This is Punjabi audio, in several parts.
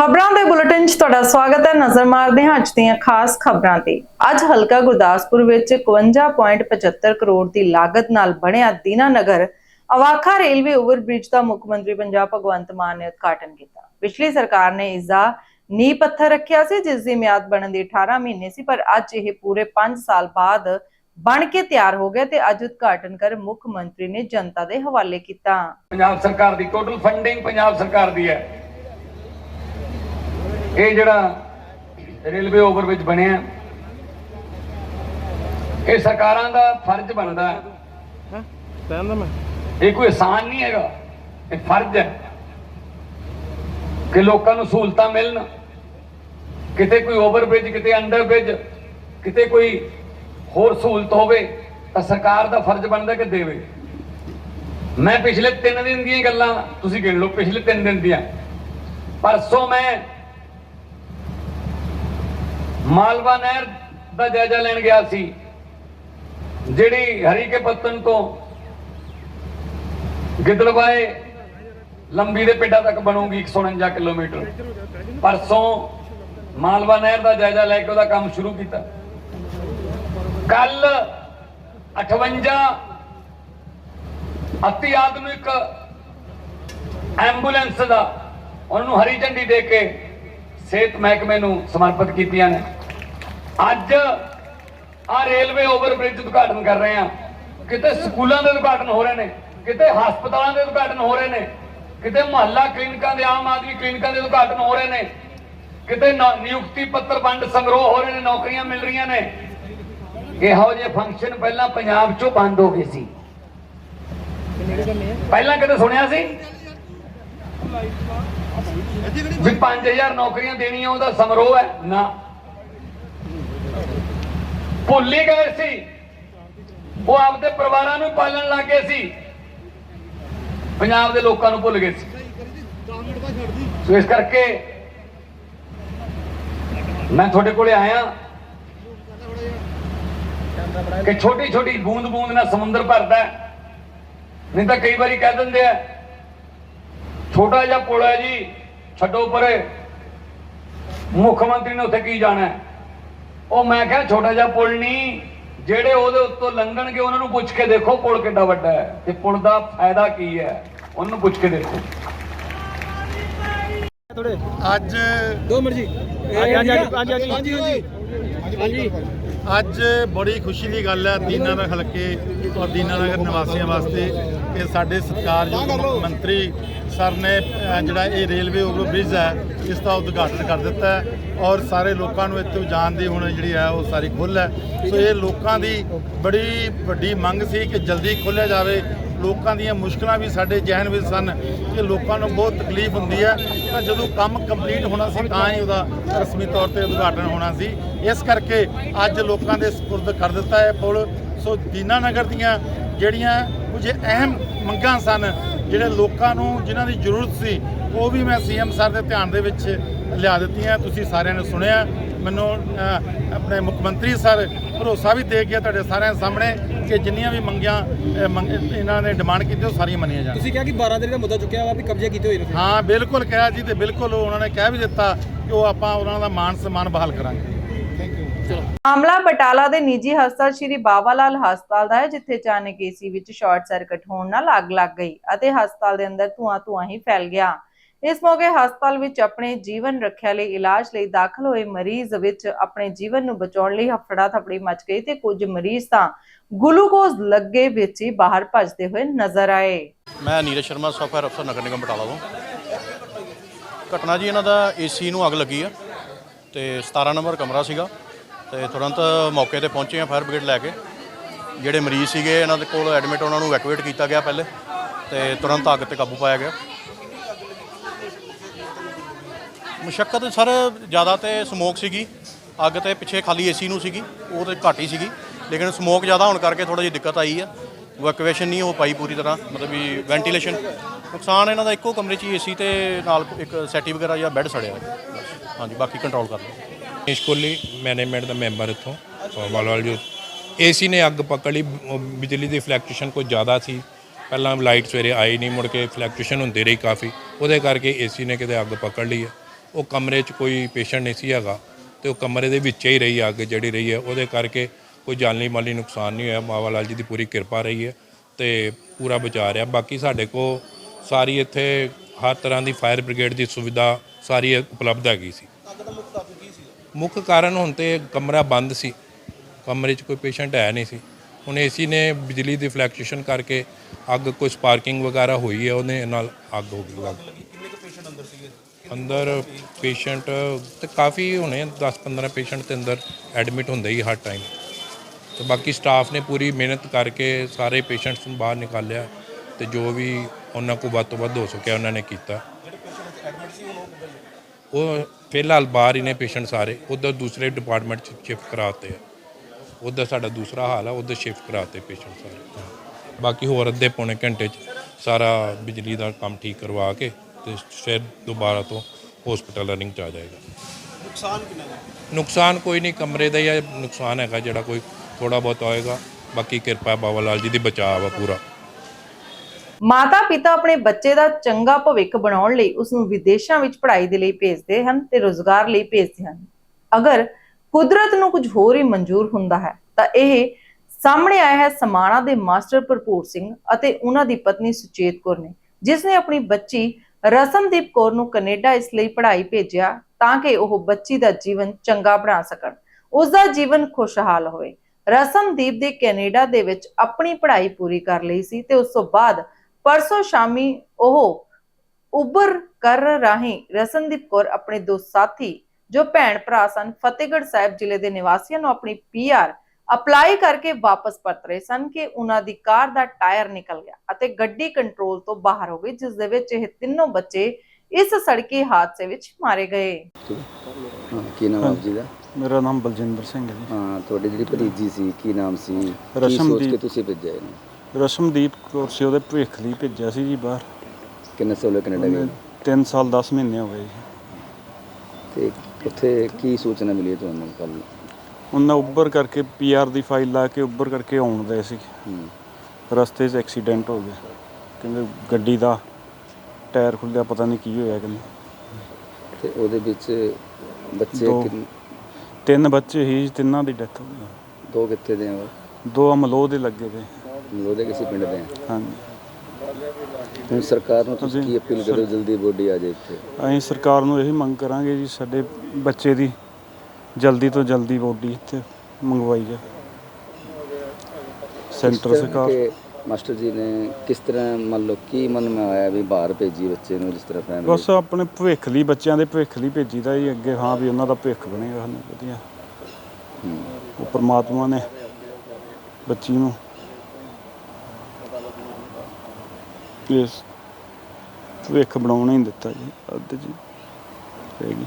ਖਬਰਾਂ ਦੇ ਬੁਲੇਟਿਨ 'ਚ ਤੁਹਾਡਾ ਸਵਾਗਤ ਹੈ। ਨਜ਼ਰ ਮਾਰਦੇ ਹਾਂ ਅੱਜ ਦੀਆਂ ਖਾਸ ਖਬਰਾਂ ਤੇ। ਅੱਜ ਹਲਕਾ ਗੁਰਦਾਸਪੁਰ ਵਿੱਚ 51.75 ਕਰੋੜ ਦੀ ਲਾਗਤ ਨਾਲ ਬਣਿਆ ਦੀਨਾਨਗਰ। ਅਵਾਖਾ ਰੇਲਵੇ ਓਵਰਬ੍ਰਿਜ ਦਾ ਮੁੱਖ ਮੰਤਰੀ ਪੰਜਾਬ ਭਗਵੰਤ ਮਾਨ ਨੇ ਉਦਘਾਟਨ ਕੀਤਾ। ਪਿਛਲੀ ਸਰਕਾਰ ਨੇ ਇਸ ਦਾ ਨੀਂਹ ਪੱਥਰ ਰੱਖਿਆ ਸੀ, ਜਿਸ ਦੀ ਮਿਆਦ ਬਣਨ ਦੀ 18 ਮਹੀਨੇ ਸੀ, ਪਰ ਅੱਜ ਇਹ ਪੂਰੇ 5 ਸਾਲ ਬਾਅਦ ਬਣ ਕੇ ਤਿਆਰ ਹੋ ਗਿਆ ਤੇ ਅੱਜ ਉਦਘਾਟਨ ਕਰ ਮੁੱਖ ਮੰਤਰੀ ਨੇ ਜਨਤਾ ਦੇ ਹਵਾਲੇ ਕੀਤਾ। ਪੰਜਾਬ ਸਰਕਾਰ ਦੀ ਟੋਟਲ ਫੰਡਿੰਗ ਪੰਜਾਬ ਸਰਕਾਰ ਦੀ ਹੈ। ਇਹ ਜਿਹੜਾ ਰੇਲਵੇ ਓਵਰਬ੍ਰਿਜ ਬਣਿਆ ਇਹ ਸਰਕਾਰਾਂ ਦਾ ਫਰਜ਼ ਬਣਦਾ ਹੈ। ਕਹਿੰਦਾ ਮੈਂ। ਇਹ ਕੋਈ ਆਸਾਨ ਨਹੀਂ ਹੈਗਾ ਇਹ ਫਰਜ਼ ਹੈ ਕਿ ਲੋਕਾਂ ਨੂੰ ਸਹੂਲਤਾਂ ਮਿਲਣ। ਕਿਤੇ ਕੋਈ ਓਵਰਬ੍ਰਿਜ ਕਿਤੇ ਅੰਡਰਬ੍ਰਿਜ ਕਿਤੇ ਕੋਈ ਹੋਰ ਸਹੂਲਤ ਹੋਵੇ ਤਾਂ ਸਰਕਾਰ ਦਾ ਫਰਜ਼ ਬਣਦਾ ਕਿ ਦੇਵੇ। ਮੈਂ ਪਿਛਲੇ 3 ਦਿਨ ਦੀਆਂ ਗੱਲਾਂ ਤੁਸੀਂ ਗਿਣ ਲਓ ਪਿਛਲੇ 3 ਦਿਨ ਦੀਆਂ। ਪਰਸੋਂ ਮੈਂ ਮਾਲਵਾ ਨਹਿਰ ਦਾ ਜਾਇਜ਼ਾ ਲੈਣ ਗਿਆ ਸੀ, ਜਿਹੜੀ ਹਰੀ ਕੇ ਪੱਤਨ ਤੋਂ ਗਿੱਦੜਵਾਏ ਲੰਬੀ ਦੇ ਪਿੰਡਾਂ ਤੱਕ ਬਣੂਗੀ 149 ਕਿਲੋਮੀਟਰ। ਪਰਸੋਂ ਮਾਲਵਾ ਨਹਿਰ ਦਾ ਜਾਇਜ਼ਾ ਲੈ ਕੇ ਉਹਦਾ ਕੰਮ ਸ਼ੁਰੂ ਕੀਤਾ। ਕੱਲ 58 ਅਤੀ ਆਧੁਨਿਕ ਐਂਬੂਲੈਂਸ ਦਾ ਉਹਨਾਂ ਨੂੰ ਹਰੀ ਝੰਡੀ ਦੇ ਕੇ ਸਿਹਤ ਮਹਿਕਮੇ ਨੂੰ ਸਮਰਪਿਤ ਕੀਤੀਆਂ ਨੇ। ਅੱਜ ਆ ਰੇਲਵੇ ਓਵਰਬ੍ਰਿਜ ਉਦਘਾਟਨ ਕਰ ਰਹੇ ਆ ਕਿਤੇ ਸਕੂਲਾਂ ਦੇ ਉਦਘਾਟਨ ਹੋ ਰਹੇ ਨੇ, ਕਿਤੇ ਹਸਪਤਾਲਾਂ ਦੇ ਉਦਘਾਟਨ ਹੋ ਰਹੇ ਨੇ, ਕਿਤੇ ਮੁਹੱਲਾ ਕਲੀਨਿਕਾਂ ਦੇ ਆਮ ਆਦਮੀ ਕਲੀਨਿਕਾਂ ਦੇ ਉਦਘਾਟਨ ਹੋ ਰਹੇ ਨੇ, ਕਿਤੇ ਨਿਯੁਕਤੀ ਪੱਤਰ ਵੰਡ ਸੰਗਰੋਹ ਹੋ ਰਹੇ ਨੇ, ਨੌਕਰੀਆਂ ਮਿਲ ਰਹੀਆਂ ਨੇ। ਇਹੋ ਜਿਹੇ ਫੰਕਸ਼ਨ ਪਹਿਲਾਂ ਪੰਜਾਬ 'ਚੋਂ ਬੰਦ ਹੋ ਗਏ ਸੀ। ਪਹਿਲਾਂ ਕਦੇ ਸੁਣਿਆ ਸੀ? ਵੀ 5000 ਨੌਕਰੀਆਂ ਦੇਣੀਆਂ, ਉਹਦਾ ਸਮਰੋਹ ਹੈ, ਨਾ। ਭੁੱਲ ਹੀ ਗਏ ਸੀ। ਉਹ ਆਪਦੇ ਪਰਿਵਾਰਾਂ ਨੂੰ ਪਾਲਣ ਲੱਗ ਗਏ ਸੀ। ਪੰਜਾਬ ਦੇ ਲੋਕਾਂ ਨੂੰ ਭੁੱਲ ਗਏ ਸੀ। ਸੋ ਇਸ ਕਰਕੇ ਮੈਂ ਤੁਹਾਡੇ ਕੋਲੇ ਆਇਆ ਕਿ ਛੋਟੀ ਛੋਟੀ ਬੂੰਦ ਬੂੰਦ ਨਾਲ ਸਮੁੰਦਰ ਭਰਦਾ ਨਹੀਂ ਤਾਂ ਕਈ ਵਾਰੀ ਕਹਿ ਦਿੰਦੇ ਆ, ਛੋਟਾ ਜਿਹਾ ਪੁਲ ਹੈ ਜੀ, ਛੱਡੋ ਪਰੇ। ਮੁੱਖ ਮੰਤਰੀ ਨੇ ਉੱਥੇ ਕੀ ਜਾਣਾ ਹੈ? ਉਹ ਮੈਂ ਕਿਹਾ ਛੋਟਾ ਜਿਹਾ ਪੁਲ ਨਹੀਂ ਜਿਹੜੇ ਉਹਦੇ ਉੱਤੋਂ ਲੰਘਣਗੇ ਉਹਨਾਂ ਨੂੰ ਪੁੱਛ ਕੇ ਦੇਖੋ ਪੁਲ ਕਿੱਡਾ ਵੱਡਾ ਹੈ। ਤੇ ਪੁਲ ਦਾ ਫਾਇਦਾ ਕੀ ਹੈ? ਉਹਨਾਂ ਨੂੰ ਪੁੱਛ ਕੇ ਦੇਖੋ। ਥੋੜੇ ਅੱਜ ਦੋ ਮਿੰਟ ਜੀ। ਹਾਂਜੀ ਹਾਂਜੀ ਹਾਂਜੀ ਹਾਂਜੀ ਅੱਜ ਬੜੀ ਖੁਸ਼ੀ ਦੀ ਗੱਲ ਹੈ ਦੀਨਾਨਗਰ ਹਲਕੇ ਔਰ ਦੀਨਾਨਗਰ ਨਿਵਾਸੀਆਂ ਵਾਸਤੇ ਕਿ ਸਾਡੇ ਸਤਿਕਾਰਯੋਗ ਮੁੱਖ ਮੰਤਰੀ ਸਰ ਨੇ ਜਿਹੜਾ ਇਹ ਰੇਲਵੇ ਓਵਰਬ੍ਰਿਜ ਹੈ, ਇਸ ਦਾ ਉਦਘਾਟਨ ਕਰ ਦਿੱਤਾ ਹੈ ਔਰ ਸਾਰੇ ਲੋਕਾਂ ਨੂੰ ਇੱਥੋਂ ਜਾਣ ਦੀ ਹੁਣ ਜਿਹੜੀ ਹੈ ਉਹ ਸਾਰੀ ਖੁੱਲ੍ਹ ਹੈ। ਸੋ ਇਹ ਲੋਕਾਂ ਦੀ ਬੜੀ ਵੱਡੀ ਮੰਗ ਸੀ ਕਿ ਜਲਦੀ ਖੋਲ੍ਹਿਆ ਜਾਵੇ ਲੋਕਾਂ ਦੀਆਂ ਮੁਸ਼ਕਲਾਂ ਵੀ ਸਾਡੇ ਜ਼ਿਹਨ ਵਿੱਚ ਸਨ ਕਿ ਲੋਕਾਂ ਨੂੰ ਬਹੁਤ ਤਕਲੀਫ ਹੁੰਦੀ ਹੈ। ਤਾਂ ਜਦੋਂ ਕੰਮ ਕੰਪਲੀਟ ਹੋਣਾ ਸੀ, ਤਾਂ ਹੀ ਉਹਦਾ ਰਸਮੀ ਤੌਰ ਤੇ ਉਦਘਾਟਨ ਹੋਣਾ ਸੀ। ਇਸ ਕਰਕੇ ਅੱਜ ਲੋਕਾਂ ਦੇ ਸਪੁਰਦ ਕਰ ਦਿੱਤਾ ਹੈ ਪੁਲ। ਸੋ ਦੀਨਾ ਨਗਰ ਦੀਆਂ ਜਿਹੜੀਆਂ ਕੁਝ ਅਹਿਮ ਮੰਗਾਂ ਸਨ, ਜਿਹੜੇ ਲੋਕਾਂ ਨੂੰ, ਜਿਨ੍ਹਾਂ ਦੀ ਜ਼ਰੂਰਤ ਸੀ, ਉਹ ਵੀ ਮੈਂ ਸੀਐਮ ਸਰ ਦੇ ਧਿਆਨ ਦੇ ਵਿੱਚ ਲਿਆ ਦਿੱਤੀਆਂ। ਤੁਸੀਂ ਸਾਰਿਆਂ ਨੇ ਸੁਣਿਆ। ਮੈਨੂੰ ਆਪਣੇ ਮੁੱਖ ਮੰਤਰੀ ਸਰ ਭਰੋਸਾ ਵੀ ਦੇ ਗਿਆ ਤੁਹਾਡੇ ਸਾਰਿਆਂ ਸਾਹਮਣੇ ਕਿ ਜਿੰਨੀਆਂ ਵੀ ਮੰਗੀਆਂ ਇਹਨਾਂ ਨੇ ਡਿਮਾਂਡ ਕੀਤੀ ਉਹ ਸਾਰੀਆਂ ਮੰਨੀਆਂ ਜਾਣ। ਤੁਸੀਂ ਕਿਹਾ ਕਿ 12 ਦਿਨ ਦਾ ਮੁੱਦਾ ਚੁੱਕਿਆ ਵਾ ਵੀ ਕਬਜ਼ੇ ਕੀਤੇ ਹੋਏ ਨੇ ਹਾਂ ਬਿਲਕੁਲ ਕਿਹਾ ਜੀ ਤੇ ਬਿਲਕੁਲ ਉਹਨਾਂ ਨੇ ਕਹਿ ਵੀ ਦਿੱਤਾ ਕਿ ਉਹ ਆਪਾਂ ਉਹਨਾਂ ਦਾ ਮਾਨ ਸਨਮਾਨ ਬਹਾਲ ਕਰਾਂਗੇ। ਮਾਮਲਾ ਬਟਾਲਾ ਦੇ ਨਿੱਜੀ ਹਸਪਤਾਲ ਸ਼੍ਰੀ ਬਾਬਾ ਲਾਲ ਹਸਪਤਾਲ ਦਾ ਹੈ ਜਿੱਥੇ ਅਚਾਨਕ ਏਸੀ ਵਿੱਚ ਸ਼ਾਰਟ ਸਰਕਟ ਹੋਣ ਨਾਲ ਅੱਗ ਲੱਗ ਗਈ ਅਤੇ ਹਸਪਤਾਲ ਦੇ ਅੰਦਰ ਧੂਆਂ ਧੂਆਂ ਹੀ ਫੈਲ ਗਿਆ। ਇਸ ਮੌਕੇ ਹਸਪਤਾਲ ਵਿੱਚ ਆਪਣੇ ਜੀਵਨ ਰੱਖਿਆ ਲਈ ਇਲਾਜ ਲਈ ਦਾਖਲ ਹੋਏ ਮਰੀਜ਼ ਵਿੱਚ ਆਪਣੇ ਜੀਵਨ ਨੂੰ ਬਚਾਉਣ ਲਈ ਹਫੜਾ ਥਫੜੀ ਮਚ ਗਈ ਤੇ ਕੁਝ ਮਰੀਜ਼ ਤਾਂ ਗਲੂਕੋਜ਼ ਲੱਗੇ ਵਿੱਚ ਹੀ ਬਾਹਰ ਭੱਜਦੇ ਹੋਏ ਨਜ਼ਰ ਆਏ। ਮੈਂ ਨੀਰਜ ਸ਼ਰਮਾ ਸੌਫਟਵੇਅਰ ਅਫਸਰ ਨਗਰ ਨਿਗਮ ਬਟਾਲਾ ਤੋਂ। ਘਟਨਾ ਜੀ, ਇਹਨਾਂ ਦਾ ਏਸੀ ਨੂੰ ਅੱਗ ਲੱਗੀ ਆ ਤੇ 17 ਨੰਬਰ ਕਮਰਾ ਸੀਗਾ ਤੇ ਤੁਰੰਤ ਮੌਕੇ ਤੇ ਪਹੁੰਚੇ ਆ ਫਾਇਰ ਬ੍ਰਿਗੇਡ ਲੈ ਕੇ। ਜਿਹੜੇ ਮਰੀਜ਼ ਸੀਗੇ, ਇਹਨਾਂ ਦੇ ਕੋਲ ਐਡਮਿਟ ਉਹਨਾਂ ਨੂੰ ਇਵੈਕੂਏਟ ਕੀਤਾ ਗਿਆ ਪਹਿਲੇ ਤੇ ਤੁਰੰਤ ਅੱਗ ਤੇ ਕਾਬੂ ਪਾਇਆ ਗਿਆ। ਮੁਸ਼ੱਕਤ ਸਰ, ਜ਼ਿਆਦਾ ਤੇ ਸਮੋਕ ਸੀਗੀ, ਅੱਗ ਤੇ ਪਿੱਛੇ ਖਾਲੀ ਏਸੀ ਨੂੰ ਸੀਗੀ, ਉਹ ਤੇ ਘੱਟ ਹੀ ਸੀਗੀ, ਲੇਕਿਨ ਸਮੋਕ ਜ਼ਿਆਦਾ ਹੋਣ ਕਰਕੇ ਥੋੜਾ ਜਿਹੀ ਦਿੱਕਤ ਆਈ ਆ। ਇਵੈਕੂਏਸ਼ਨ ਨਹੀਂ ਹੋ ਪਾਈ ਪੂਰੀ ਤਰ੍ਹਾਂ, ਮਤਲਬ ਵੀ ਵੈਂਟੀਲੇਸ਼ਨ ਨੁਕਸਾਨ ਇਹਨਾਂ ਦਾ ਇੱਕੋ ਕਮਰੇ 'ਚ ਹੀ ਏਸੀ ਤੇ ਨਾਲ ਇੱਕ ਸੈਟੀ ਵਗੈਰਾ ਜਾਂ ਬੈੱਡ ਸੜਿਆ ਹਾਂਜੀ, ਬਾਕੀ ਕੰਟਰੋਲ ਕਰ ਲਓ। ਮਨੀਸ਼ ਕੋਹਲੀ ਮੈਨੇਜਮੈਂਟ ਦਾ ਮੈਂਬਰ ਇੱਥੋਂ ਵਾਲਵਾਲ ਜੋ ਏਸੀ ਨੇ ਅੱਗ ਪਕੜ ਲਈ ਬਿਜਲੀ ਦੀ ਫਲੈਕਚੁਏਸ਼ਨ ਕੁਝ ਜ਼ਿਆਦਾ ਸੀ। ਪਹਿਲਾਂ ਲਾਈਟ ਸਵੇਰੇ ਆਈ ਨਹੀਂ, ਮੁੜ ਕੇ ਫਲੈਕਚੁਏਸ਼ਨ ਹੁੰਦੀ ਰਹੀ ਕਾਫੀ। ਉਹਦੇ ਕਰਕੇ ਏਸੀ ਨੇ ਕਿਤੇ ਅੱਗ ਪਕੜ ਲਈ ਹੈ ਉਹ ਕਮਰੇ 'ਚ ਕੋਈ ਪੇਸ਼ੈਂਟ ਨਹੀਂ ਸੀ ਹੈਗਾ ਤੇ ਉਹ ਕਮਰੇ ਦੇ ਵਿੱਚ ਹੀ ਰਹੀ ਅੱਗ ਜਿਹੜੀ ਰਹੀ ਹੈ, ਉਹਦੇ ਕਰਕੇ ਕੋਈ ਜਾਨੀ ਮਾਲੀ ਨੁਕਸਾਨ ਨਹੀਂ ਹੋਇਆ। ਮਾਵਾ ਲਾਲ ਜੀ ਦੀ ਪੂਰੀ ਕਿਰਪਾ ਰਹੀ ਹੈ ਤੇ ਪੂਰਾ ਬਚਾ ਰਿਹਾ। ਬਾਕੀ ਸਾਡੇ ਕੋਲ ਸਾਰੀ ਇੱਥੇ ਹਰ ਤਰ੍ਹਾਂ ਦੀ ਫਾਇਰ ਬ੍ਰਿਗੇਡ ਦੀ ਸੁਵਿਧਾ ਸਾਰੀ ਉਪਲਬਧ ਹੈਗੀ ਸੀ। ਮੁੱਖ ਕਾਰਨ ਹੁਣ ਤੇ ਕਮਰਾ ਬੰਦ ਸੀ। ਕਮਰੇ 'ਚ ਕੋਈ ਪੇਸ਼ੈਂਟ ਹੈ ਨਹੀਂ ਸੀ। ਹੁਣ ਏਸੀ ਨੇ ਬਿਜਲੀ ਦੀ ਫਲੈਕਚੁਏਸ਼ਨ ਕਰਕੇ ਅੱਗ, ਕੋਈ ਸਪਾਰਕਿੰਗ ਵਗੈਰਾ ਹੋਈ ਹੈ, ਉਹਦੇ ਨਾਲ ਅੱਗ ਹੋ ਗਈ। ਲੱਗ ਅੰਦਰ ਪੇਸ਼ੈਂਟ ਤੇ ਕਾਫੀ ਹੋਣੇ 10-15 ਪੇਸ਼ੈਂਟ ਤੇ ਅੰਦਰ ਐਡਮਿਟ ਹੁੰਦੇ ਹੀ ਹਰ ਟਾਈਮ ਤੇ ਬਾਕੀ ਸਟਾਫ ਨੇ ਪੂਰੀ ਮਿਹਨਤ ਕਰਕੇ ਸਾਰੇ ਪੇਸ਼ੈਂਟਸ ਨੂੰ ਬਾਹਰ ਨਿਕਾਲਿਆ ਤੇ ਜੋ ਵੀ ਉਹਨਾਂ ਕੋਲ ਵੱਧ ਤੋਂ ਵੱਧ ਹੋ ਸਕਿਆ ਉਹਨਾਂ ਨੇ ਕੀਤਾ। ਉਹ ਫਿਲਹਾਲ ਬਾਹਰ ਹੀ ਨੇ ਪੇਸ਼ੈਂਟ ਸਾਰੇ, ਉਧਰ ਦੂਸਰੇ ਡਿਪਾਰਟਮੈਂਟ ਚ ਸ਼ਿਫਟ ਕਰਾਤੇ ਆ। ਉਧਰ ਸਾਡਾ ਦੂਸਰਾ ਹਾਲ ਆ, ਉਧਰ ਸ਼ਿਫਟ ਕਰਾਤੇ ਪੇਸ਼ੈਂਟ ਸਾਰੇ। ਬਾਕੀ ਹੋਰ ਅੱਧੇ ਪੌਣੇ ਘੰਟੇ ਚ ਸਾਰਾ ਬਿਜਲੀ ਦਾ ਕੰਮ ਠੀਕ ਕਰਵਾ ਕੇ ਤੇ ਫਿਰ ਦੁਬਾਰਾ ਤੋਂ ਹਸਪੀਟਲ ਰਨਿੰਗ ਚ ਆ ਜਾਏਗਾ। ਨੁਕਸਾਨ ਕਿੰਨਾ ਨੁਕਸਾਨ ਕੋਈ ਨਹੀਂ ਕਮਰੇ ਦਾ ਹੀ ਆ, ਨੁਕਸਾਨ ਹੈਗਾ ਜਿਹੜਾ ਕੋਈ ਥੋੜਾ ਬਹੁਤ ਹੋਏਗਾ। ਬਾਕੀ ਕਿਰਪਾ ਬਾਬਾ ਲਾਲ ਜੀ ਦੀ ਬਚਾਅ ਵਾ ਪੂਰਾ। ਮਾਤਾ ਪਿਤਾ ਆਪਣੇ ਬੱਚੇ ਦਾ ਚੰਗਾ ਭਵਿੱਖ ਬਣਾਉਣ ਲਈ ਉਸ ਨੂੰ ਵਿਦੇਸ਼ਾਂ ਵਿੱਚ ਪੜ੍ਹਾਈ ਦੇ ਲਈ ਭੇਜਦੇ ਹਨ ਤੇ ਰੋਜ਼ਗਾਰ ਲਈ ਭੇਜਦੇ ਹਨ। ਅਗਰ ਕੁਦਰਤ ਨੂੰ ਕੁਝ ਹੋਰ ਹੀ ਮਨਜ਼ੂਰ ਹੁੰਦਾ ਹੈ ਤਾਂ ਇਹ ਸਾਹਮਣੇ ਆਇਆ ਹੈ ਸਮਾਣਾ ਦੇ ਮਾਸਟਰ ਭਰਪੂਰ ਸਿੰਘ ਅਤੇ ਉਹਨਾਂ ਦੀ ਪਤਨੀ ਸੁਚੇਤ ਕੌਰ ਨੇ ਜਿਸ ਨੇ ਆਪਣੀ ਬੱਚੀ ਰਸਮਦੀਪ ਕੌਰ ਨੂੰ ਕੈਨੇਡਾ ਇਸ ਲਈ ਪੜ੍ਹਾਈ ਭੇਜਿਆ ਤਾਂ ਕਿ ਉਹ ਬੱਚੀ ਦਾ ਜੀਵਨ ਚੰਗਾ ਬਣਾ ਸਕਣ। ਉਸ ਦਾ ਜੀਵਨ ਖੁਸ਼ਹਾਲ ਹੋਵੇ। ਰਸਮਦੀਪ ਦੇ ਕੈਨੇਡਾ ਦੇ ਵਿੱਚ ਆਪਣੀ ਪੜ੍ਹਾਈ ਪੂਰੀ ਕਰ ਲਈ ਸੀ ਤੇ ਉਸ ਤੋਂ ਬਾਅਦ ਪਰਸੋਂ ਸ਼ਾਮੀ ਉਹ ਉਬਰ ਕਰ ਰਾਹੀਂ ਰਸਮਦੀਪ ਕੌਰ ਆਪਣੇ ਦੋ ਸਾਥੀ, ਜੋ ਭੈਣ ਭਰਾ ਸਨ, ਫਤਿਹਗੜ੍ਹ ਸਾਹਿਬ ਜ਼ਿਲ੍ਹੇ ਦੇ ਨਿਵਾਸੀਆਂ ਨੂੰ ਆਪਣੀ ਪੀਆਰ ਅਪਲਾਈ ਕਰਕੇ ਵਾਪਸ ਪਰਤ ਰਹੇ ਸਨ ਕਿ ਉਹਨਾਂ ਦੀ ਕਾਰ ਦਾ ਟਾਇਰ ਨਿਕਲ ਗਿਆ ਅਤੇ ਗੱਡੀ ਕੰਟਰੋਲ ਤੋਂ ਬਾਹਰ ਹੋ ਗਈ ਜਿਸ ਦੇ ਵਿੱਚ ਇਹ ਤਿੰਨੋਂ ਬੱਚੇ ਇਸ ਸੜਕੀ ਹਾਦਸੇ ਵਿੱਚ ਮਾਰੇ ਗਏ। ਹਾਂ ਕੀ ਨਾਮ ਆਪ ਜੀ ਦਾ? ਮੇਰਾ ਨਾਮ ਬਲਜਿੰਦਰ ਸਿੰਘ ਹੈ ਹਾਂ ਤੁਹਾਡੀ ਜਿਹੜੀ ਭਤੀਜੀ ਸੀ ਕੀ ਨਾਮ ਸੀ? ਕੀ ਸੋਚ ਰਸ਼ਮਦੀਪ। ਕੇ ਤੁਸੀਂ ਭੇਜਿਆ ਇਹਨੂੰ? ਜੀ ਰਸ਼ਮਦੀਪ ਕੌਰ ਸੀ ਉਹਦੇ ਭਵਿੱਖ ਲਈ ਭੇਜਿਆ ਸੀ ਜੀ ਬਾਹਰ। ਕਿੰਨੇ ਸਾਲ ਕੈਨੇਡਾ ਗਏ? 3 ਸਾਲ 10 ਮਹੀਨੇ ਹੋ ਗਏ ਜੀ। ਤੇ ਉੱਥੇ ਕੀ ਸੂਚਨਾ ਮਿਲੀ ਤੁਹਾਨੂੰ ਕੱਲ ਉਹਨਾਂ ਉੱਬਰ ਕਰਕੇ ਪੀਆਰ ਦੀ ਫਾਈਲ ਲਾ ਕੇ ਉੱਬਰ ਕਰਕੇ ਆਉਣ ਦੇ ਸੀ। ਰਸਤੇ 'ਚ ਐਕਸੀਡੈਂਟ ਹੋ ਗਿਆ। ਕਹਿੰਦੇ ਗੱਡੀ ਦਾ ਟਾਇਰ ਖੁੱਲਿਆ ਪਤਾ ਨਹੀਂ ਕੀ ਹੋਇਆ ਕਹਿੰਦੇ। ਤੇ ਉਹਦੇ ਵਿੱਚ ਬੱਚੇ ਦੋ। ਕਿੰਨ- ਤਿੰਨ ਬੱਚੇ ਸੀ ਤਿੰਨਾਂ ਦੀ ਡੈਥ ਹੋ ਗਈ। ਦੋ ਕਿੱਥੇ ਦੇ ਆ ਦੋ ਅਮਲੋਹ ਦੇ ਲੱਗੇ ਤੇ ਉਹਦੇ ਕਿਸੇ ਪਿੰਡ ਦੇ ਆ? ਹਾਂਜੀ। ਹੁਣ ਸਰਕਾਰ ਨੂੰ ਤੁਸੀਂ ਕੀ ਅਪੀਲ ਕਰੋ ਜਲਦੀ ਬੋਡੀ ਆ ਜਾਏ ਇੱਥੇ? ਅਸੀਂ ਸਰਕਾਰ ਨੂੰ ਇਹੀ ਮੰਗ ਕਰਾਂਗੇ ਜੀ ਸਾਡੇ ਬੱਚੇ ਦੀ ਜਲਦੀ ਤੋਂ ਜਲਦੀ ਬੋਡੀ ਇੱਥੇ ਮੰਗਵਾਈ ਜਾਏ। ਸੈਂਟਰ ਸਰਕਾਰ ਕਿ ਮਾਸਟਰ ਜੀ ਨੇ ਕਿਸ ਤਰ੍ਹਾਂ ਮੰਨ ਲਓ ਕੀ ਮਨ ਮੈਂ ਆਇਆ ਵੀ ਬਾਹਰ ਭੇਜੀ ਬੱਚੇ ਨੂੰ ਜਿਸ ਤਰ੍ਹਾਂ ਫੈਮਿਲੀ ਬਸ ਆਪਣੇ ਭਵਿੱਖ ਲਈ ਬੱਚਿਆਂ ਦੇ ਭਵਿੱਖ ਲਈ ਭੇਜੀਦਾ ਜੀ। ਅੱਗੇ ਹਾਂ ਵੀ ਉਹਨਾਂ ਦਾ ਭਵਿੱਖ ਬਣੇਗਾ ਸਾਨੂੰ ਵਧੀਆ। ਉਹ ਪ੍ਰਮਾਤਮਾ ਨੇ ਬੱਚੀ ਨੂੰ ਇਸ ਭਵਿੱਖ ਬਣਾਉਣਾ ਹੀ ਦਿੱਤਾ ਜੀ ਅੱਧ ਜੀ। ਹੈਗੀ।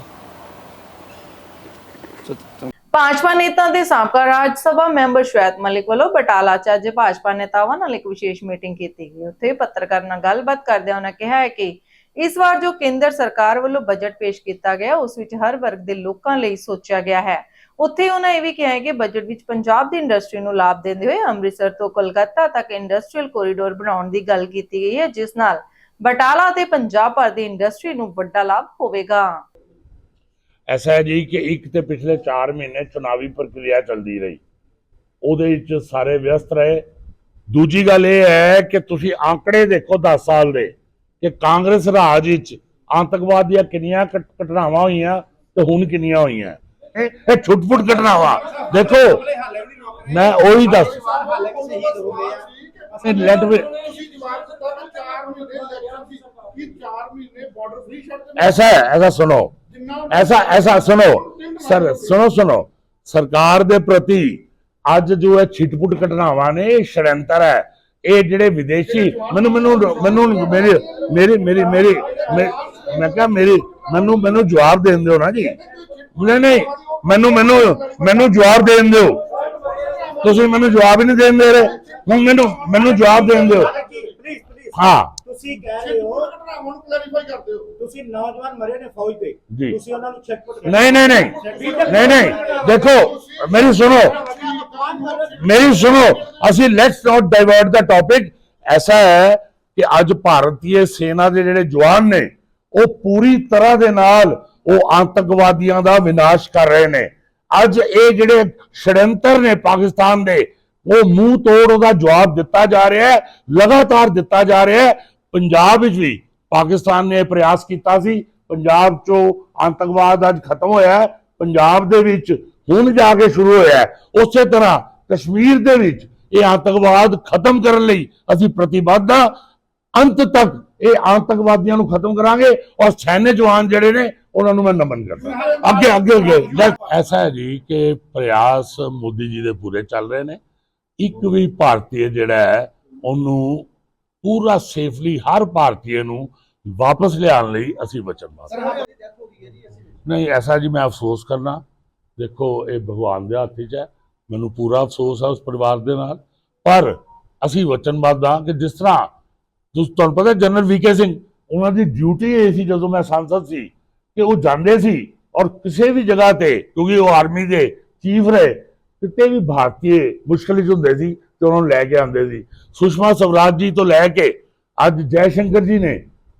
ਭਾਜਪਾ ਨੇਤਾ ਦੇ ਸਾਬਕਾ ਰਾਜ ਸਭਾ ਮੈਂਬਰ ਸ਼ਵੇਤ ਮਲਿਕ ਵੱਲੋਂ ਬਟਾਲਾ 'ਚ ਅੱਜ ਭਾਜਪਾ ਨੇਤਾਵਾਂ ਨਾਲ ਇੱਕ ਵਿਸ਼ੇਸ਼ ਮੀਟਿੰਗ ਕੀਤੀ ਗਈ। ਉੱਥੇ ਪੱਤਰਕਾਰ ਨਾਲ ਗੱਲਬਾਤ ਕਰਦਿਆਂ ਉਹਨਾਂ ਕਿਹਾ ਹੈ ਕਿ ਇਸ ਵਾਰ ਜੋ ਕੇਂਦਰ ਸਰਕਾਰ ਵੱਲੋਂ ਬਜਟ ਪੇਸ਼ ਕੀਤਾ ਗਿਆ, ਉਸ ਵਿੱਚ ਹਰ ਵਰਗ ਦੇ ਲੋਕਾਂ ਲਈ ਸੋਚਿਆ ਗਿਆ ਹੈ। ਉੱਥੇ ਉਹਨਾਂ ਇਹ ਵੀ ਕਿਹਾ ਹੈ ਕਿ ਬਜਟ ਵਿੱਚ ਪੰਜਾਬ ਦੀ ਇੰਡਸਟਰੀ ਨੂੰ ਲਾਭ ਦਿੰਦੇ ਹੋਏ ਅੰਮ੍ਰਿਤਸਰ ਤੋਂ ਕੋਲਕਾਤਾ ਤੱਕ ਇੰਡਸਟਰੀਅਲ ਕੋਰੀਡੋਰ ਬਣਾਉਣ ਦੀ ਗੱਲ ਕੀਤੀ ਗਈ ਹੈ, ਜਿਸ ਨਾਲ ਬਟਾਲਾ ਤੇ ਪੰਜਾਬ ਭਰ ਦੀ ਇੰਡਸਟਰੀ ਨੂੰ ਵੱਡਾ ਲਾਭ ਹੋਵੇਗਾ। ਐਸਾ ਜੀ ਕਿ ਇੱਕ ਤੇ ਪਿਛਲੇ 4 ਮਹੀਨੇ ਚੁਣਾਵੀ ਪ੍ਰਕਿਰਿਆ ਚੱਲਦੀ ਰਹੀ। ਉਹਦੇ ਵਿੱਚ ਸਾਰੇ ਵਿਅਸਤ ਰਹੇ। ਦੂਜੀ ਗੱਲ ਇਹ ਹੈ ਕਿ ਤੁਸੀਂ ਆંકੜੇ ਦੇਖੋ 10 ਸਾਲ ਦੇ ਕਿ ਕਾਂਗਰਸ ਰਾਜ ਵਿੱਚ ਆਤੰਕਵਾਦ ਦੀਆਂ ਕਿੰਨੀਆਂ ਘਟਨਾਵਾਂ ਹੋਈਆਂ ਤੇ ਹੁਣ ਕਿੰਨੀਆਂ ਹੋਈਆਂ। ਇਹ ਛੁੱਟਫੁੱਟ ਘਟਨਾਵਾਂ। ਦੇਖੋ ਮੈਂ ਉਹੀ ਦੱਸ ਲੈਟ ਵੇ ਐਸਾ ਐਸਾ ਸੁਣੋ। ऐसा ऐसा सुनो सर सुनो सुनो ਸਰਕਾਰ ਦੇ ਪ੍ਰਤੀ ਅੱਜ ਜੋ ਹੈ ਛਿਟਪੁੱਟ ਘਟਨਾਵਾਂ ਨੇ ਇਹ ਸ਼ੜਯੰਤਰ ਹੈ ਇਹ ਜਿਹੜੇ ਵਿਦੇਸ਼ੀ ਮੈਨੂੰ ਮੈਨੂੰ ਮੈਨੂੰ ਮੇਰੀ ਮੇਰੀ ਮੇਰੀ ਮੇਰੀ ਮੈਂ ਮੈਂ ਕਿਹਾ ਮੇਰੀ ਮੈਨੂੰ ਮੈਨੂੰ ਜਵਾਬ ਦੇਣ ਦਿਓ ਨਾ ਜੀ ਨਹੀਂ ਨਹੀਂ ਮੈਨੂੰ ਮੈਨੂੰ ਮੈਨੂੰ ਜਵਾਬ ਦੇਣ ਦਿਓ ਤੁਸੀਂ ਮੈਨੂੰ ਜਵਾਬ ਹੀ ਨਹੀਂ ਦੇਣ ਦੇ ਰਹੇ ਹੁਣ ਮੈਨੂੰ ਮੈਨੂੰ ਜਵਾਬ ਦੇਣ ਦਿਓ ਹਾਂ ਤੁਸੀਂ ਕਹਿ ਰਹੇ ਹੋ ਤੁਸੀਂ ਨੌਜਵਾਨ ਮਰੇ ਨੇ ਫੌਜ ਤੇ ਜੀ। ਤੁਸੀਂ ਉਹਨਾਂ ਨੂੰ ਚੈੱਕਪੁੱਟ ਨਹੀਂ ਨਹੀਂ ਨਹੀਂ। ਨਹੀਂ ਨਹੀਂ। ਦੇਖੋ ਮੇਰੀ ਸੁਣੋ। ਮੇਰੀ ਸੁਣੋ। ਅਸੀਂ let's not divert the topic ਐਸਾ ਹੈ ਕਿ ਅੱਜ ਭਾਰਤੀ ਸੈਨਾ ਦੇ ਜਿਹੜੇ ਜਵਾਨ ਨੇ ਉਹ ਪੂਰੀ ਤਰ੍ਹਾਂ ਦੇ ਨਾਲ ਉਹ ਆਤੰਕਵਾਦੀਆਂ ਦਾ ਵਿਨਾਸ਼ ਕਰ ਰਹੇ ਨੇ। ਅੱਜ ਇਹ ਜਿਹੜੇ ਛੜਯੰਤਰ ਨੇ ਪਾਕਿਸਤਾਨ ਦੇ ਉਹ ਮੂੰਹ ਤੋੜ ਉਹਦਾ ਜਵਾਬ ਦਿੱਤਾ ਜਾ ਰਿਹਾ ਹੈ ਲਗਾਤਾਰ ਦਿੱਤਾ ਜਾ ਰਿਹਾ ਹੈ। ਪੰਜਾਬ ਵਿੱਚ ਵੀ ਪਾਕਿਸਤਾਨ ਨੇ ਇਹ ਪ੍ਰਯਾਸ ਕੀਤਾ ਸੀ। ਪੰਜਾਬ 'ਚੋਂ ਆਤੰਕਵਾਦ ਅੱਜ ਖਤਮ ਹੋਇਆ ਪੰਜਾਬ ਦੇ ਵਿੱਚ ਹੁਣ ਜਾ ਕੇ ਸ਼ੁਰੂ ਹੋਇਆ ਉਸੇ ਤਰ੍ਹਾਂ ਕਸ਼ਮੀਰ ਦੇ ਵਿੱਚ ਇਹ ਆਤੰਕਵਾਦ ਖਤਮ ਕਰਨ ਲਈ ਅਸੀਂ ਪ੍ਰਤੀਬੱਧ। ਹਾਂ ਅੰਤ ਤੱਕ ਇਹ ਆਤੰਕਵਾਦੀਆਂ ਨੂੰ ਖਤਮ ਕਰਾਂਗੇ ਔਰ ਸੈਨੇ ਜਵਾਨ ਜਿਹੜੇ ਨੇ, ਉਹਨਾਂ ਨੂੰ ਮੈਂ ਨਮਨ ਕਰਦਾ ਅੱਗੇ ਅੱਗੇ ਅੱਗੇ। ਐਸਾ ਹੈ ਜੀ ਕਿ ਪ੍ਰਯਾਸ ਮੋਦੀ ਜੀ ਦੇ ਪੂਰੇ ਚੱਲ ਰਹੇ ਨੇ। ਇੱਕ ਵੀ ਭਾਰਤੀ ਜਿਹੜਾ ਹੈ, ਉਹਨੂੰ ਪੂਰਾ ਸੇਫਲੀ ਹਰ ਭਾਰਤੀ ਨੂੰ ਵਾਪਸ ਲਿਆਉਣ ਲਈ ਅਸੀਂ ਵਚਨਬੱਧ ਨਹੀਂ ਐਸਾ ਜੀ ਮੈਂ ਅਫਸੋਸ ਕਰਨਾ। ਦੇਖੋ ਇਹ ਭਗਵਾਨ ਦੇ ਹੱਥ 'ਚ ਹੈ। ਮੈਨੂੰ ਪੂਰਾ ਅਫਸੋਸ ਹੈ ਉਸ ਪਰਿਵਾਰ ਦੇ ਨਾਲ। ਪਰ ਅਸੀਂ ਵਚਨਬੱਧ ਹਾਂ ਕਿ ਜਿਸ ਤਰ੍ਹਾਂ ਤੁਹਾਨੂੰ ਪਤਾ ਜਨਰਲ ਵੀਕੇ ਸਿੰਘ ਉਹਨਾਂ ਦੀ ਡਿਊਟੀ ਇਹ ਸੀ ਜਦੋਂ ਮੈਂ ਸੰਸਦ ਸੀ ਕਿ ਉਹ ਜਾਂਦੇ ਸੀ ਔਰ ਕਿਸੇ ਵੀ ਜਗ੍ਹਾ ਤੇ ਕਿਉਂਕਿ ਉਹ ਆਰਮੀ ਦੇ ਚੀਫ ਰਹੇ ਕਿਤੇ ਵੀ ਭਾਰਤੀ ਮੁਸ਼ਕਲ ਵਿੱਚ ਹੁੰਦੇ ਸੀ ਤੇ ਉਹਨਾਂ ਨੂੰ ਲੈ ਕੇ ਆਉਂਦੇ ਸੀ। ਸੁਸ਼ਮਾ ਸਵਰਾਜ ਜੀ ਤੋਂ ਲੈ ਕੇ ਅੱਜ ਜੈ ਸ਼ੰਕਰ ਜੀ ਨੇ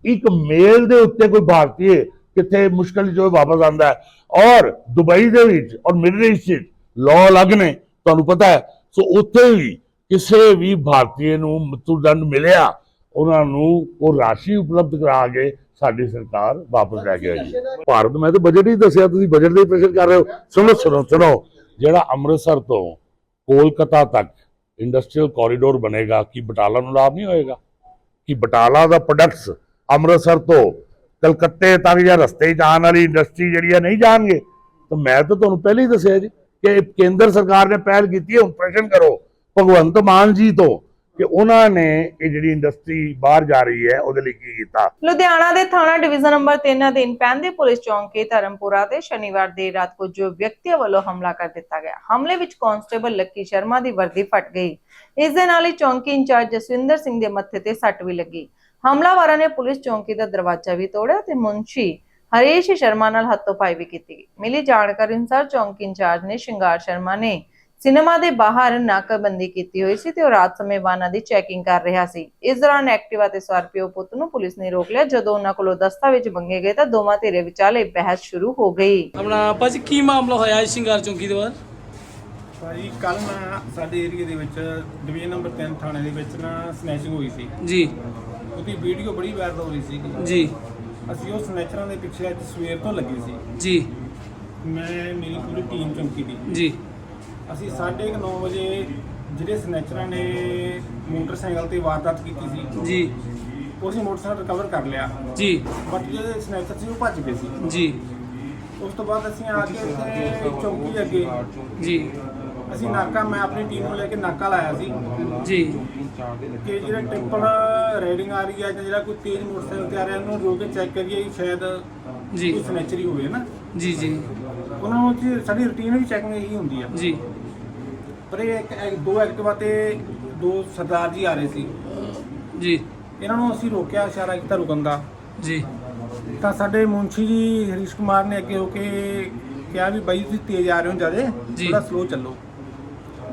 ਇੱਕ ਮੇਲ ਦੇ ਉੱਤੇ ਕੋਈ ਭਾਰਤੀ ਕਿੱਥੇ ਮੁਸ਼ਕਲ ਜੋ ਵਾਪਸ ਆਂਦਾ ਹੈ। ਔਰ ਦੁਬਈ ਦੇ ਵਿੱਚ ਔਰ ਮਿਡਲ ਈਸਟ ਵਿੱਚ ਲਾਅ ਅਲੱਗ ਨੇ, ਤੁਹਾਨੂੰ ਪਤਾ ਹੈ। ਸੋ ਉੱਥੇ ਵੀ ਕਿਸੇ ਵੀ ਭਾਰਤੀ ਨੂੰ ਮ੍ਰਿਤੂਦੰਡ ਮਿਲਿਆ, ਉਹਨਾਂ ਨੂੰ ਉਹ ਰਾਸ਼ੀ ਉਪਲਬਧ ਕਰਾ ਕੇ ਸਾਡੀ ਸਰਕਾਰ ਵਾਪਸ ਲੈ ਕੇ ਆਈ। ਭਾਰਤ, ਮੈਂ ਤਾਂ ਬਜਟ ਹੀ ਦੱਸਿਆ, ਤੁਸੀਂ ਬਜਟ ਦੇ ਪ੍ਰੈਸ਼ਰ ਕਰ ਰਹੇ ਹੋ। ਸੁਣੋ ਸੁਣੋ ਸੁਣੋ। ਜਿਹੜਾ ਅੰਮ੍ਰਿਤਸਰ ਤੋਂ ਕੋਲਕਾਤਾ ਤੱਕ ਇੰਡਸਟਰੀਅਲ ਕੋਰੀਡੋਰ ਬਣੇਗਾ, ਕਿ ਬਟਾਲਾ ਨੂੰ ਲਾਭ ਨਹੀਂ ਹੋਏਗਾ? ਕਿ ਬਟਾਲਾ ਦਾ ਪ੍ਰੋਡਕਟਸ ਅੰਮ੍ਰਿਤਸਰ ਤੋਂ ਕਲਕੱਤੇ ਤੱਕ ਜਾਂ ਰਸਤੇ 'ਚ ਆਉਣ ਵਾਲੀ ਇੰਡਸਟਰੀ ਜਿਹੜੀ ਆ ਨਹੀਂ ਜਾਣਗੇ। ਤਾਂ ਮੈਂ ਤਾਂ ਤੁਹਾਨੂੰ ਪਹਿਲਾਂ ਹੀ ਦੱਸਿਆ ਜੀ ਕਿ ਕੇਂਦਰ ਸਰਕਾਰ ਨੇ ਪਹਿਲ ਕੀਤੀ ਹੈ, ਹੁਣ ਪ੍ਰਸ਼ਨ ਕਰੋ। ਭਗਵੰਤ ਮਾਨ ਜੀ ਤੋਂ ਕਿ ਉਹਨਾਂ ਨੇ ਇਹ ਜਿਹੜੀ ਇੰਡਸਟਰੀ ਬਾਹਰ ਜਾ ਰਹੀ ਹੈ, ਉਹਦੇ ਲਈ ਕੀ ਕੀਤਾ? ਲੁਧਿਆਣਾ ਦੇ ਥਾਣਾ ਡਿਵੀਜ਼ਨ ਨੰਬਰ 3 ਅਧੀਨ ਪੈਂਦੇ ਪੁਲਿਸ ਚੌਂਕੀ ਧਰਮਪੁਰਾ ਤੇ ਸ਼ਨੀਵਾਰ ਦੇਰ ਰਾਤ ਕੁਝ ਵਿਅਕਤੀਆਂ ਵੱਲੋਂ ਹਮਲਾ ਕਰ ਦਿੱਤਾ ਗਿਆ। ਹਮਲੇ ਵਿੱਚ ਕਾਂਸਟੇਬਲ ਲੱਕੀ ਸ਼ਰਮਾ ਦੀ ਵਰਦੀ ਫਟ ਗਈ। ਇਸ ਦੇ ਨਾਲ ਹੀ ਚੌਂਕੀ ਇੰਚਾਰਜ ਜਸਵਿੰਦਰ ਸਿੰਘ ਦੇ ਮੱਥੇ ਤੇ ਸੱਟ ਵੀ ਲੱਗੀ। ਹਮਲਾਵਰਾਂ ਨੇ ਪੁਲਿਸ ਚੌਂਕੀ ਦਾ ਦਰਵਾਜ਼ਾ ਵੀ ਤੋੜਿਆ ਤੇ ਮੁੰਸ਼ੀ ਹਰੀਸ਼ ਸ਼ਰਮਾ ਨਾਲ ਹੱਥੋਂ-ਪਾਈ ਵੀ ਕੀਤੀ ਮਿਲੀ ਜਾਣਕਾਰੀ ਅਨੁਸਾਰ ਚੌਂਕੀ ਇੰਚਾਰਜ ਨੇ ਸ਼ਿੰਗਾਰ ਸ਼ਰਮਾ ਨੇ ਸਿਨੇਮਾ ਦੇ ਬਾਹਰ ਨਾਕਾਬੰਦੀ ਕੀਤੀ ਹੋਈ ਸੀ ਤੇ ਉਹ ਰਾਤ ਸਮੇਂ ਵਾਹਨਾਂ ਦੀ ਚੈਕਿੰਗ ਕਰ ਰਿਹਾ ਸੀ। ਇਸ ਦੌਰਾਨ ਐਕਟਿਵਾ ਤੇ ਸਵਾਰ ਪਿਓ ਪੁੱਤ ਨੂੰ ਪੁਲਿਸ ਨੇ ਰੋਕ ਲਿਆ। ਜਦੋਂ ਉਹਨਾਂ ਕੋਲੋਂ ਦਸਤਾਵੇਜ਼ ਮੰਗੇ ਗਏ ਤਾਂ ਦੋਵਾਂ ਧਿਰਾਂ ਵਿਚਾਲੇ ਬਹਿਸ ਸ਼ੁਰੂ ਹੋ ਗਈ। ਆਪਣਾ ਭਾਜੀ ਕੀ ਮਾਮਲਾ ਹੋਇਆ ਹੈ ਸ਼ਿੰਗਾਰ ਚੌਂਕੀ ਦੇ ਬਾਅਦ ਭਾਜੀ ਕੱਲ ਨਾ ਸਾਡੇ ਏਰੀਆ ਦੇ ਵਿੱਚ ਡਿਵੀਜ਼ਨ ਨੰਬਰ 3 ਥਾਣੇ ਦੇ ਵਿੱਚ ਨਾ ਸਨੈਚਿੰਗ ਹੋਈ ਸੀ। ਜੀ। ਉਹਦੀ ਵੀਡੀਓ ਬੜੀ ਵਾਇਰਲ ਹੋ ਰਹੀ ਸੀ। ਜੀ। ਅਸੀਂ ਉਹ ਸਨੈਚਰਾਂ ਦੇ ਪਿੱਛੇ ਅੱਜ ਸਵੇਰ ਤੋਂ ਲੱਗੇ ਸੀ। ਜੀ। ਮੈਂ ਮੇਰੀ ਪੂਰੀ ਟੀਮ ਚੌਂਕੀ ਦੀ। ਜੀ। ਅਸੀਂ 9:30 ਵਜੇ ਜਿਹੜੇ ਸਨੈਚਰਾਂ ਨੇ ਮੋਟਰਸਾਈਕਲ ਤੇ ਵਾਰਦਾਤ ਕੀਤੀ ਸੀ। ਜੀ। ਉਹ ਅਸੀਂ ਮੋਟਰਸਾਈਕਲ ਰਿਕਵਰ ਕਰ ਲਿਆ। ਜੀ। ਬਟ ਜਿਹੜੇ ਸਨੈਚਰ ਸੀ ਉਹ ਭੱਜ ਗਏ ਸੀ। ਜੀ। ਉਸ ਤੋਂ ਬਾਅਦ ਅਸੀਂ ਆ ਕੇ ਇੱਥੇ ਚੌਂਕੀ ਅੱਗੇ ਜੀ। ਅਸੀਂ ਨਾਕਾ ਮੈਂ ਆਪਣੀ ਟੀਮ ਨੂੰ ਲੈ ਕੇ ਨਾਕਾ ਲਾਇਆ ਸੀ। ਜੀ। ਕਿ ਜਿਹੜਾ ਟਿੰਪਲ ਰਾਈਡਿੰਗ ਆ ਰਹੀ ਹੈ ਜਾਂ ਜਿਹੜਾ ਕੋਈ ਤੇਜ਼ ਮੋਟਰਸਾਈਕਲ ਤੇ ਆ ਰਿਹਾ ਉਹਨੂੰ ਰੋਕ ਕੇ ਚੈੱਕ ਕਰੀਏ ਕਿ ਸ਼ਾਇਦ ਜੀ। ਕੋਈ ਸਨੈਚਰੀ ਹੋਵੇ ਨਾ। ਜੀ ਜੀ। ਉਹਨਾਂ ਨੂੰ ਸਾਡੀ ਰੁਟੀਨ ਵੀ ਚੈਕਿੰਗ ਇਹੀ ਹੁੰਦੀ ਆ। ਜੀ। ਪਰ ਇਹ ਇੱਕ ਦੋ ਐਕਟਿਵਾ ਤੇ ਦੋ ਸਰਦਾਰ ਜੀ ਆ ਰਹੇ ਸੀ। ਜੀ। ਇਹਨਾਂ ਨੂੰ ਅਸੀਂ ਰੋਕਿਆ ਇਸ਼ਾਰਾ ਕੀਤਾ ਰੁਕਣ ਦਾ। ਜੀ। ਤਾਂ ਸਾਡੇ ਮੁੰਸ਼ੀ ਜੀ ਹਰੀਸ਼ ਕੁਮਾਰ ਨੇ ਅੱਗੇ ਹੋ ਕੇ ਕਿਹਾ ਵੀ ਬਾਈ ਤੁਸੀਂ ਤੇਜ਼ ਆ ਰਹੇ ਹੋ ਜਿਆਦੇ ਜੀ। ਥੋੜਾ ਸਲੋ ਚੱਲੋ।